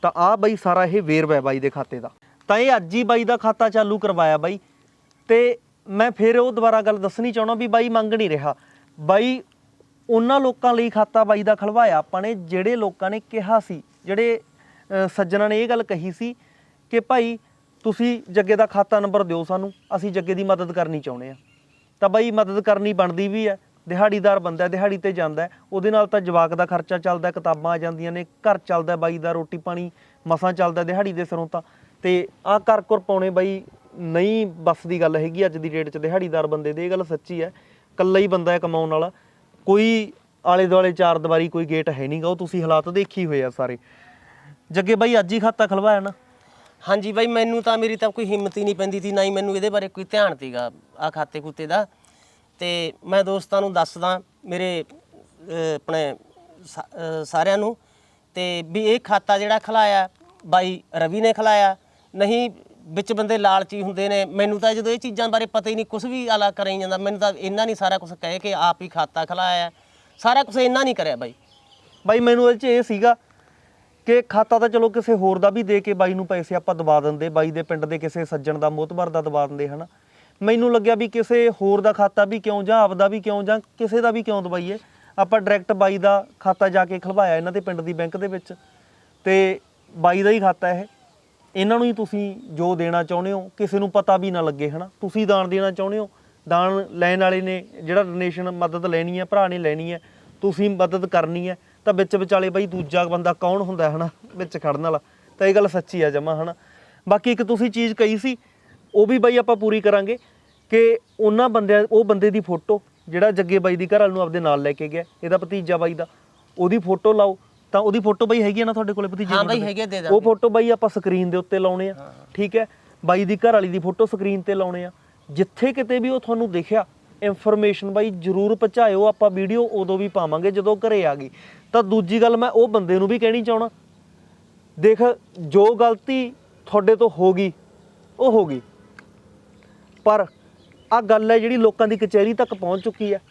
ਤਾਂ ਆਹ ਬਾਈ ਸਾਰਾ ਇਹ ਵੇਰਵਾ ਬਾਈ ਦੇ ਖਾਤੇ ਦਾ। ਤਾਂ ਇਹ ਅੱਜ ਹੀ ਬਾਈ ਦਾ ਖਾਤਾ ਚਾਲੂ ਕਰਵਾਇਆ ਬਾਈ। ਤੇ ਮੈਂ ਫਿਰ ਉਹ ਦੁਬਾਰਾ ਗੱਲ ਦੱਸਣੀ ਚਾਹਣਾ ਵੀ ਬਾਈ ਮੰਗ ਨਹੀਂ ਰਿਹਾ। ਬਾਈ ਉਹਨਾਂ ਲੋਕਾਂ ਲਈ ਖਾਤਾ ਬਾਈ ਦਾ ਖਲਵਾਇਆ ਆਪਾਂ ਨੇ ਜਿਹੜੇ ਲੋਕਾਂ ਨੇ ਕਿਹਾ ਸੀ ਜਿਹੜੇ ਅ, ਸੱਜਣਾ ਨੇ ਇਹ ਗੱਲ ਕਹੀ ਸੀ ਕਿ ਭਾਈ ਤੁਸੀਂ ਜੱਗੇ ਦਾ ਖਾਤਾ ਨੰਬਰ ਦਿਓ ਸਾਨੂੰ ਅਸੀਂ ਜੱਗੇ ਦੀ ਮਦਦ ਕਰਨੀ ਚਾਹੁੰਦੇ ਆ ਤਾਂ ਬਾਈ ਮਦਦ ਕਰਨੀ ਬਣਦੀ ਵੀ ਹੈ ਦਿਹਾੜੀਦਾਰ ਬੰਦਾ ਦਿਹਾੜੀ ਤੇ ਜਾਂਦਾ ਉਹਦੇ ਨਾਲ ਤਾਂ ਜਵਾਕ ਦਾ ਖਰਚਾ ਚੱਲਦਾ ਕਿਤਾਬਾਂ ਆ ਜਾਂਦੀਆਂ ਨੇ ਘਰ ਚੱਲਦਾ ਬਾਈ ਦਾ ਰੋਟੀ ਪਾਣੀ ਮਸਾਂ ਚੱਲਦਾ ਦਿਹਾੜੀ ਦੇ ਸਰੋਂ ਤਾਂ। ਤੇ ਆਹ ਘਰ ਘਰ ਪਾਉਣੇ ਬਾਈ ਨਹੀਂ ਬਸ ਦੀ ਗੱਲ ਹੈਗੀ ਅੱਜ ਦੀ ਡੇਟ 'ਚ ਦਿਹਾੜੀਦਾਰ ਬੰਦੇ ਦੀ ਇਹ ਗੱਲ ਸੱਚੀ ਹੈ। ਇਕੱਲਾ ਹੀ ਬੰਦਾ ਹੈ ਕਮਾਉਣ ਵਾਲਾ। ਕੋਈ ਆਲੇ ਦੁਆਲੇ ਚਾਰ ਦੀਵਾਰੀ ਕੋਈ ਗੇਟ ਹੈ ਨਹੀਂਗਾ ਉਹ ਤੁਸੀਂ ਹਾਲਾਤ ਦੇਖੀ ਹੋਏ ਆ ਸਾਰੇ। ਜੱਗੇ ਬਾਈ ਅੱਜ ਹੀ ਖਾਤਾ ਖਲਵਾਇਆ ਨਾ? ਹਾਂਜੀ ਬਾਈ ਮੈਨੂੰ ਤਾਂ ਮੇਰੀ ਤਾਂ ਕੋਈ ਹਿੰਮਤ ਹੀ ਨਹੀਂ ਪੈਂਦੀ ਸੀ ਨਾ ਹੀ ਮੈਨੂੰ ਇਹਦੇ ਬਾਰੇ ਕੋਈ ਧਿਆਨ ਤੀਗਾ ਆ ਖਾਤੇ ਖੂਤੇ ਦਾ। ਤੇ ਮੈਂ ਦੋਸਤਾਂ ਨੂੰ ਦੱਸਦਾ ਮੇਰੇ ਅਹ, ਆਪਣੇ ਸਾ- ਅਹ, ਸਾਰਿਆਂ ਨੂੰ। ਤੇ ਵੀ ਇਹ ਖਾਤਾ ਜਿਹੜਾ ਖਲਾਇਆ ਬਾਈ ਰਵੀ ਨੇ ਖਲਾਇਆ ਨਹੀਂ, ਵਿੱਚ ਬੰਦੇ ਲਾਲਚੀ ਹੁੰਦੇ ਨੇ। ਮੈਨੂੰ ਤਾਂ ਜਦੋਂ ਇਹ ਚੀਜ਼ਾਂ ਬਾਰੇ ਪਤਾ ਹੀ ਨਹੀਂ ਕੁਝ ਵੀ ਆਲਾ ਕਰਾਈ ਜਾਂਦਾ, ਮੈਨੂੰ ਤਾਂ ਇੰਨਾ ਨਹੀਂ ਸਾਰਾ ਕੁਝ ਕਹਿ ਕੇ ਆਪ ਹੀ ਖਾਤਾ ਖਲਾਇਆ ਸਾਰਾ ਕੁਝ ਇੰਨਾ ਨਹੀਂ ਕਰਿਆ ਬਾਈ। ਬਾਈ, ਮੈਨੂੰ ਇਹ ਚ ਇਹ ਸੀਗਾ ਕਿ ਖਾਤਾ ਤਾਂ ਚਲੋ ਕਿਸੇ ਹੋਰ ਦਾ ਵੀ ਦੇ ਕੇ ਬਾਈ ਨੂੰ ਪੈਸੇ ਆਪਾਂ ਦਬਾ ਦਿੰਦੇ, ਬਾਈ ਦੇ ਪਿੰਡ ਦੇ ਕਿਸੇ ਸੱਜਣ ਦਾ ਮੋਤਬਰ ਦਾ ਦਬਾ ਦਿੰਦੇ, ਹਨਾ। ਮੈਨੂੰ ਲੱਗਿਆ ਵੀ ਕਿਸੇ ਹੋਰ ਦਾ ਖਾਤਾ ਵੀ ਕਿਉਂ ਜਾਂ ਆਪਦਾ ਵੀ ਕਿਉਂ ਜਾਂ ਕਿਸੇ ਦਾ ਵੀ ਕਿਉਂ ਦਵਾਈਏ। ਆਪਾਂ ਡਾਇਰੈਕਟ ਬਾਈ ਦਾ ਖਾਤਾ ਜਾ ਕੇ ਖਲਵਾਇਆ ਇਹਨਾਂ ਦੇ ਪਿੰਡ ਦੀ ਬੈਂਕ ਦੇ ਵਿੱਚ। ਤੇ ਬਾਈ ਦਾ ਹੀ ਖਾਤਾ ਇਹ। ਇਹਨਾਂ ਨੂੰ ਹੀ ਤੁਸੀਂ ਜੋ ਦੇਣਾ ਚਾਹੁੰਦੇ ਹੋ, ਕਿਸੇ ਨੂੰ ਪਤਾ ਵੀ ਨਾ ਲੱਗੇ, ਹਨਾ? ਤੁਸੀਂ ਦਾਨ ਦੇਣਾ ਚਾਹੁੰਦੇ ਹੋ, ਦਾਨ ਲੈਣ ਵਾਲੇ ਨੇ ਜਿਹੜਾ ਡੋਨੇਸ਼ਨ ਮਦਦ ਲੈਣੀ ਹੈ, ਭਰਾ ਨੇ ਲੈਣੀ ਹੈ, ਤੁਸੀਂ ਮਦਦ ਕਰਨੀ ਹੈ, ਤਾਂ ਵਿੱਚ ਵਿਚਾਲੇ ਬਾਈ ਦੂਜਾ ਬੰਦਾ ਕੌਣ ਹੁੰਦਾ ਹੈ ਹਨਾ? ਵਿੱਚ ਖੜਨ ਵਾਲਾ। ਤਾਂ ਇਹ ਗੱਲ ਸੱਚੀ ਆ ਜਮਾ, ਹਨਾ? ਬਾਕੀ ਇੱਕ ਤੁਸੀਂ ਚੀਜ਼ ਕਹੀ ਸੀ, ਉਹ ਵੀ ਬਾਈ ਆਪਾਂ ਪੂਰੀ ਕਰਾਂਗੇ, ਕਿ ਉਹਨਾਂ ਬੰਦਿਆਂ, ਉਹ ਬੰਦੇ ਦੀ ਫੋਟੋ, ਜਿਹੜਾ ਜੱਗੇ ਬਾਈ ਦੀ ਘਰ ਵਾਲ ਨੂੰ ਆਪਦੇ ਨਾਲ ਲੈ ਕੇ ਗਿਆ, ਇਹਦਾ ਭਤੀਜਾ ਬਾਈ ਦਾ, ਉਹਦੀ ਫੋਟੋ ਲਾਓ ਤਾਂ ਉਹਦੀ ਫੋਟੋ ਬਾਈ ਹੈਗੀ ਆ ਨਾ ਤੁਹਾਡੇ ਕੋਲੇ ਭਤੀਜੇ ਹਾਂ ਬਾਈ? ਹੈਗੇ ਦੇ ਉਹ ਦਾਂਗੇ। ਫੋਟੋ ਬਾਈ ਆਪਾਂ ਸਕਰੀਨ ਦੇ ਉੱਤੇ ਲਾਉਣੇ ਆ ਠੀਕ ਹੈ? ਬਾਈ ਦੀ ਘਰ ਵਾਲੀ ਦੀ ਫੋਟੋ ਸਕਰੀਨ ਤੇ ਲਾਉਣੇ ਆ। ਜਿੱਥੇ ਕਿਤੇ ਵੀ ਉਹ ਤੁਹਾਨੂੰ ਦੇਖਿਆ ਇਨਫੋਰਮੇਸ਼ਨ ਬਾਈ ਜਰੂਰ ਪਹੁੰਚਾਇਓ ਆਪਾਂ ਵੀਡੀਓ ਉਦੋਂ ਵੀ ਪਾਵਾਂਗੇ ਜਦੋਂ ਘਰੇ ਆ ਗਈ। ਤਾਂ ਦੂਜੀ ਗੱਲ ਮੈਂ ਉਹ ਬੰਦੇ ਨੂੰ ਵੀ ਕਹਿਣੀ ਚਾਹਣਾ। ਦੇਖ ਜੋ ਗਲਤੀ ਤੁਹਾਡੇ ਤੋਂ ਹੋ ਗਈ ਉਹ ਹੋ ਗਈ। ਪਰ ਆ ਗੱਲ ਹੈ ਜਿਹੜੀ ਲੋਕਾਂ ਦੀ ਕਚਹਿਰੀ ਤੱਕ ਪਹੁੰਚ ਚੁੱਕੀ ਹੈ।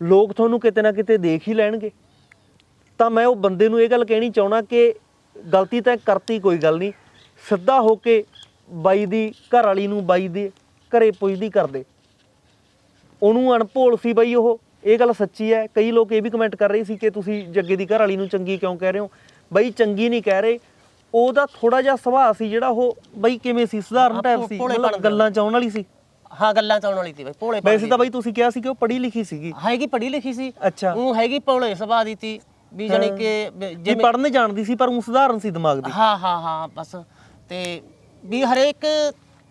ਲੋਕ ਤੁਹਾਨੂੰ ਕਿਤੇ ਨਾ ਕਿਤੇ ਦੇਖ ਹੀ ਲੈਣਗੇ। ਤਾਂ ਮੈਂ ਉਹ ਬੰਦੇ ਨੂੰ ਇਹ ਗੱਲ ਕਹਿਣੀ ਚਾਹਣਾ ਕਿ ਗਲਤੀ ਤਾਂ ਕਰਤੀ ਕੋਈ ਗੱਲ ਨਹੀਂ। ਸਿੱਧਾ ਹੋ ਕੇ ਬਾਈ ਦੀ ਘਰ ਵਾਲੀ ਨੂੰ ਬਾਈ ਦੇ ਘਰੇ ਪੁੱਜਦੀ ਕਰਦੇ ਉਹਨੂੰ ਅਣਭੋਲ ਸੀ ਬਾਈ ਉਹ। ਇਹ ਗੱਲ ਸੱਚੀ ਹੈ। ਕਈ ਲੋਕ ਇਹ ਵੀ ਕਮੈਂਟ ਕਰ ਰਹੇ ਸੀ ਕਿ ਤੁਸੀਂ ਜੱਗੇ ਦੀ ਘਰ ਵਾਲੀ ਨੂੰ ਚੰਗੀ ਕਿਉਂ ਕਹਿ ਰਹੇ ਹੋ? ਬਾਈ ਚੰਗੀ ਨਹੀਂ ਕਹਿ ਰਹੇ। ਉਹਦਾ ਥੋੜਾ ਜਿਹਾ ਸੁਭਾਅ ਸੀ ਜਿਹੜਾ ਉਹ ਬਾਈ ਕਿਵੇਂ ਸੀ? ਸਧਾਰਨ ਟਾਈਪ ਸੀ। ਗੱਲਾਂ ਚਾਉਣ ਵਾਲੀ ਸੀ। ਹਾਂ ਗੱਲਾਂ ਚਾਉਣ ਵਾਲੀ ਸੀ ਬਾਈ ਭੋਲੇ ਵੈਸੇ ਤਾਂ ਬਾਈ ਤੁਸੀਂ ਕਿਹਾ ਸੀ ਕਿ ਉਹ ਪੜ੍ਹੀ ਲਿਖੀ ਸੀਗੀ। ਹੈਗੀ ਪੜ੍ਹੀ ਲਿਖੀ ਸੀ। ਅੱਛਾ। ਉਹ ਹੈਗੀ ਭੋਲੇ ਸੁਭਾਅ ਦੀ ਤੀ। ਵੀ ਜਾਣੀ ਕਿ ਜੇ ਪੜ੍ਹਨ ਜਾਣਦੀ ਸੀ ਪਰ ਉਹ ਸਧਾਰਨ ਸੀ ਦਿਮਾਗ ਦੀ। ਹਾਂ ਹਾਂ ਹਾਂ ਬਸ। ਤੇ ਵੀ ਹਰੇਕ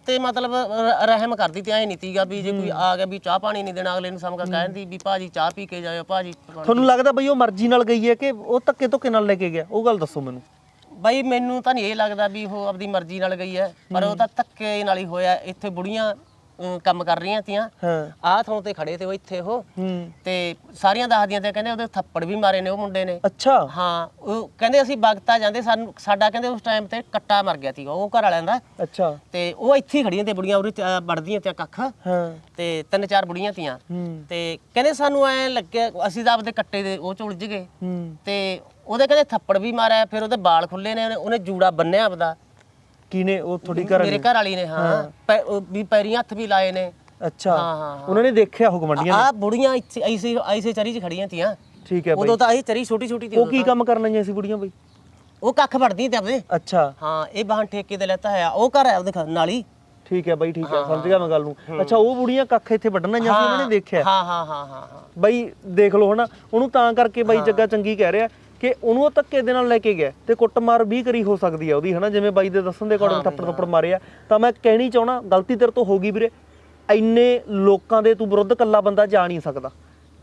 ਤੇ ਮਤਲਬ ਰ- ਰਹਿਮ ਕਰਦੀ ਤੇ ਐ ਨਹੀਂ ਤੀਗਾ ਵੀ ਜੇ ਕੋਈ ਆ ਗਿਆ ਵੀ ਚਾਹ ਪਾਣੀ ਨਹੀਂ ਦੇਣਾ ਅਗਲੇ ਨੂੰ ਸਮਝ ਕਹਿੰਦੀ ਵੀ ਭਾਜੀ ਚਾਹ ਪੀ ਕੇ ਜਾਇਓ ਭਾਜੀ ਤੁਹਾਨੂੰ ਲੱਗਦਾ ਬਈ ਉਹ ਮਰਜ਼ੀ ਨਾਲ ਗਈ ਹੈ ਕਿ ਉਹ ਧੱਕੇ ਧੁੱਕੇ ਨਾਲ ਲੈ ਕੇ ਗਿਆ? ਉਹ ਗੱਲ ਦੱਸੋ ਮੈਨੂੰ। ਬਾਈ ਮੈਨੂੰ ਤਾਂ ਨਹੀਂ ਇਹ ਲੱਗਦਾ ਵੀ ਉਹ ਆਪਦੀ ਮਰਜ਼ੀ ਨਾਲ ਗਈ ਹੈ ਪਰ ਉਹ ਤਾਂ ਧੱਕੇ ਨਾਲ ਹੀ ਹੋਇਆ ਇੱਥੇ ਬੁੜੀਆਂ ਅਮ, ਕੰਮ ਕਰ ਰਹੀਆਂ ਤੀਆਂ। ਹਾਂ। ਆਹ ਥਾਂ ਤੇ ਖੜੇ ਤੇ ਉਹ ਇੱਥੇ ਉਹ। ਹੂੰ। ਤੇ ਸਾਰੀਆਂ ਦੱਸਦੀਆਂ ਤੇ ਕਹਿੰਦੇ ਉਹਦੇ ਥੱਪੜ ਵੀ ਮਾਰੇ ਨੇ ਉਹ ਮੁੰਡੇ ਨੇ। ਅੱਛਾ। ਹਾਂ ਉਹ ਕਹਿੰਦੇ ਅਸੀਂ ਬਗਤਾ ਜਾਂਦੇ ਸਾਨੂੰ ਸਾਡਾ ਕਹਿੰਦੇ ਉਸ ਟਾਈਮ ਤੇ ਕੱਟਾ ਮਰ ਗਿਆ ਸੀ ਉਹ ਘਰ ਵਾਲਿਆਂ ਦਾ। ਅੱਛਾ। ਤੇ ਉਹ ਇੱਥੇ ਹੀ ਖੜੀਆਂ ਤੇ ਬੁੜੀਆਂ ਉਰੇ ਤੇ, ਅਹ, ਵੜਦੀਆਂ ਤੇ ਕੱਖ। ਹਾਂ। ਤੇ ਤਿੰਨ ਚਾਰ ਬੁੜੀਆਂ ਤੀਆਂ। ਹੂੰ। ਤੇ ਕਹਿੰਦੇ ਸਾਨੂੰ ਐ ਲੱਗਿਆ ਅਸੀਂ ਤਾਂ ਆਪਦੇ ਕੱਟੇ ਦੇ ਉਹ ਚ ਉਲਝ ਗਏ। ਹੂੰ। ਤੇ ਉਹਦੇ ਕਹਿੰਦੇ ਥੱਪੜ ਵੀ ਮਾਰਿਆ ਫਿਰ ਉਹਦੇ ਵਾਲ ਖੁੱਲੇ ਨੇ ਉਹਨੇ- ਉਹਨੇ ਜੂੜਾ ਬੰਨਿਆ ਆਪਦਾ। ਕਿਨੇ ਉਹ ਥੋੜੀ ਘਰ ਮੇਰੇ ਘਰ ਵਾਲੀ ਨੇ ਹਾਂ। ਪੈ- ਉਹ ਵੀ ਪੈਰੀਂ ਹੱਥ ਵੀ ਲਾਏ ਨੇ। ਅੱਛਾ। ਹਾਂ, ਹਾਂ, ਹਾਂ। ਉਹਨਾਂ ਨੇ ਦੇਖਿਆ ਹੋ ਗਮੰਡੀਆਂ ਆ ਬੁੜੀਆਂ ਇੱਥੇ ਐਸੇ ਐਸੇ ਚਰੀ ਚ ਖੜੀਆਂ ਤੀਆਂ। ਠੀਕ ਹੈ ਬਾਈ। ਉਦੋਂ ਤਾਂ ਇਹ ਚਰੀ ਛੋਟੀ ਛੋਟੀ ਤੀ ਉਹ ਕੀ ਕੰਮ ਕਰਨ ਆਈਆਂ ਸੀ ਬੁੜੀਆਂ ਬਈ? ਉਹ ਕੱਖ ਵੜਦੀ ਤੇ ਆਪਦੇ। ਅੱਛਾ। ਹਾਂ ਇਹ ਬਾਹਨ ਠੇਕੇ ਤੇ ਲੈਤਾ ਹੋਇਆ। ਉਹ ਘਰ ਹੈ ਉਹਦੇ ਘਰ ਨਾਲ ਹੀ। ਠੀਕ ਹੈ ਬਾਈ ਠੀਕ ਹੈ। ਸਮਝ ਗਿਆ ਮੈਂ ਗੱਲ ਨੂੰ। ਅੱਛਾ ਉਹ ਬੁੜੀਆਂ ਕੱਖ ਇੱਥੇ ਵੱਢਣ ਆਈਆਂ ਸੀ ਉਹਨਾਂ ਨੇ ਦੇਖਿਆ? ਹਾਂ ਹਾਂ ਹਾਂ ਹਾਂ ਹਾਂ। ਬਾਈ ਦੇਖ ਲਓ ਹਨਾ। ਉਹਨੂੰ ਤਾਂ ਕਰਕੇ ਬਾਈ ਜੱਗਾ ਚੰਗੀ ਕਹਿ ਰਿਹਾ। ਕਿ ਉਹਨੂੰ ਉਹ ਧੱਕੇ ਦੇ ਨਾਲ ਲੈ ਕੇ ਗਿਆ ਤੇ ਕੁੱਟਮਾਰ ਵੀ ਕਰੀ ਹੋ ਸਕਦੀ ਆ ਉਹਦੀ ਹਨਾ? ਜਿਵੇਂ ਬਾਈ ਦੇ ਦੱਸਣ ਦੇ ਅਕੋਰਡਿੰਗ ਥੱਪੜ ਥੱਪੜ ਮਾਰਿਆ ਤਾਂ ਮੈਂ ਕਹਿਣੀ ਚਾਹਣਾ ਗਲਤੀ ਤੇਰੇ ਤੋਂ ਹੋ ਗਈ ਵੀਰੇ। ਇੰਨੇ ਲੋਕਾਂ ਦੇ ਤੂੰ ਵਿਰੁੱਧ ਕੱਲਾ ਬੰਦਾ ਜਾ ਨਹੀਂ ਸਕਦਾ।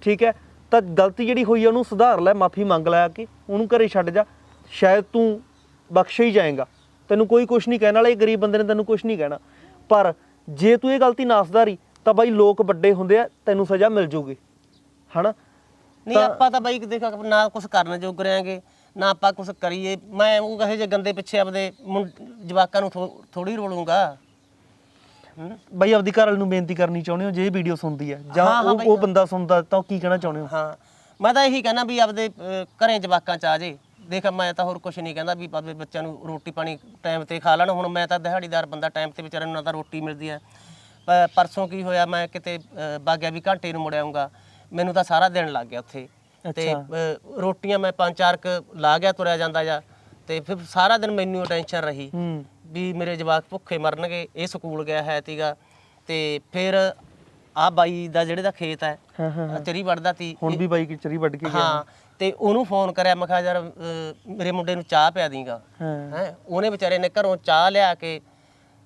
ਠੀਕ ਹੈ? ਤਾਂ ਗਲਤੀ ਜਿਹੜੀ ਹੋਈ ਆ ਉਹਨੂੰ ਸੁਧਾਰ ਲੈ ਮਾਫੀ ਮੰਗ ਲੈ ਆ ਕੇ। ਉਹਨੂੰ ਘਰੇ ਛੱਡ ਜਾ। ਸ਼ਾਇਦ ਤੂੰ ਬਖਸ਼ੇ ਹੀ ਜਾਏਗਾ। ਤੈਨੂੰ ਕੋਈ ਕੁਝ ਨਹੀਂ ਕਹਿਣ ਵਾਲਾ ਇਹ ਗਰੀਬ ਬੰਦੇ ਨੇ ਤੈਨੂੰ ਕੁਝ ਨਹੀਂ ਕਹਿਣਾ। ਪਰ ਜੇ ਤੂੰ ਇਹ ਗਲਤੀ ਨਾ ਸੁਧਾਰੀ ਤਾਂ ਬਾਈ ਲੋਕ ਵੱਡੇ ਹੁੰਦੇ ਆ ਤੈਨੂੰ ਸਜ਼ਾ ਮਿਲ ਜੂਗੀ। ਹਨਾ? ਨਹੀਂ ਆਪਾਂ ਤਾਂ ਬਾਈ ਦੇਖ ਨਾ ਕੁਝ ਕਰਨ ਜੋਗ ਰਿਆਂਗੇ ਨਾ ਆਪਾਂ ਕੁਝ ਕਰੀਏ। ਮੈਂ ਉਹ ਕਹੇ ਜੇ ਗੰਦੇ ਪਿੱਛੇ ਆਪਦੇ ਮੁੰ- ਜਵਾਕਾਂ ਨੂੰ ਥੋੜੀ ਰੋਲੂੰਗਾ। ਬਾਈ ਆਪਦੀ ਘਰ ਵਾਲੇ ਨੂੰ ਬੇਨਤੀ ਕਰਨੀ ਚਾਹੁੰਦੇ ਹੋ ਜੇ ਇਹ ਵੀਡੀਓ ਸੁਣਦੀ ਹੈ। ਜਾਂ ਹਾਂ, ਹਾਂ ਉਹ ਬਾਈ, ਉਹ ਬੰਦਾ ਸੁਣਦਾ ਤਾਂ ਉਹ ਕੀ ਕਹਿਣਾ ਚਾਹੁੰਦੇ ਹੋ? ਹਾਂ। ਮੈਂ ਤਾਂ ਇਹੀ ਕਹਿਣਾ ਵੀ ਆਪਦੇ ਅਹ, ਘਰੇ ਜਵਾਕਾਂ ਚ ਆ ਜੇ। ਦੇਖ ਮੈਂ ਤਾਂ ਹੋਰ ਕੁਝ ਨਹੀਂ ਕਹਿੰਦਾ ਵੀ ਆਪਦੇ ਬੱਚਿਆਂ ਨੂੰ ਰੋਟੀ ਪਾਣੀ ਟਾਈਮ ਤੇ ਖਾ ਲੈਣ। ਹੁਣ ਮੈਂ ਤਾਂ ਦਿਹਾੜੀਦਾਰ ਬੰਦਾ ਟਾਈਮ ਤੇ ਵਿਚਾਰਿਆਂ ਨੂੰ ਨਾ ਤਾਂ ਰੋਟੀ ਮਿਲਦੀ ਹੈ। ਪ- ਪਰਸੋਂ ਕੀ ਹੋਇਆ ਮੈਂ ਕਿਤੇ ਬਾਗਿਆ ਵੀ ਘੰਟੇ ਨੂੰ ਮੁੜ ਆਊਂਗਾ। ਮੈਨੂੰ ਤਾਂ ਸਾਰਾ ਦਿਨ ਲੱਗ ਗਿਆ ਉੱਥੇ। ਤੇ ਅ, ਰੋਟੀਆਂ ਮੈਂ ਪੰਜ ਚਾਰ ਕ ਲਾ ਗਿਆ ਤੁਰਿਆ ਜਾਂਦਾ ਜਾਂ। ਤੇ ਫਿਰ ਸਾਰਾ ਦਿਨ ਮੈਨੂੰ ਟੈਨਸ਼ਨ ਰਹੀ ਹੂੰ। ਵੀ ਮੇਰੇ ਜਵਾਕ ਭੁੱਖੇ ਮਰਨਗੇ ਇਹ ਸਕੂਲ ਗਿਆ ਹੈ ਤੀਗਾ। ਤੇ ਫਿਰ ਆ ਬਾਈ ਦਾ ਜਿਹੜੇ ਦਾ ਖੇਤ ਹੈ ਹਾਂ ਹਾਂ ਆਹ ਚਰੀ ਵੜਦਾ ਤੀ। ਹੁਣ ਵੀ ਬਾਈ ਕਿਚਰੀ ਵੱਢ ਕੇ ਗਿਆ। ਹਾਂ ਤੇ ਉਹਨੂੰ ਫੋਨ ਕਰਿਆ ਮੈਂ ਕਿਹਾ ਯਾਰ ਮੇਰੇ ਮੁੰਡੇ ਨੂੰ ਚਾਹ ਪਿਆ ਦੀਗਾ। ਹਾਂ। ਹੈ ਉਹਨੇ ਵਿਚਾਰੇ ਨੇ ਘਰੋਂ ਚਾਹ ਲਿਆ ਕੇ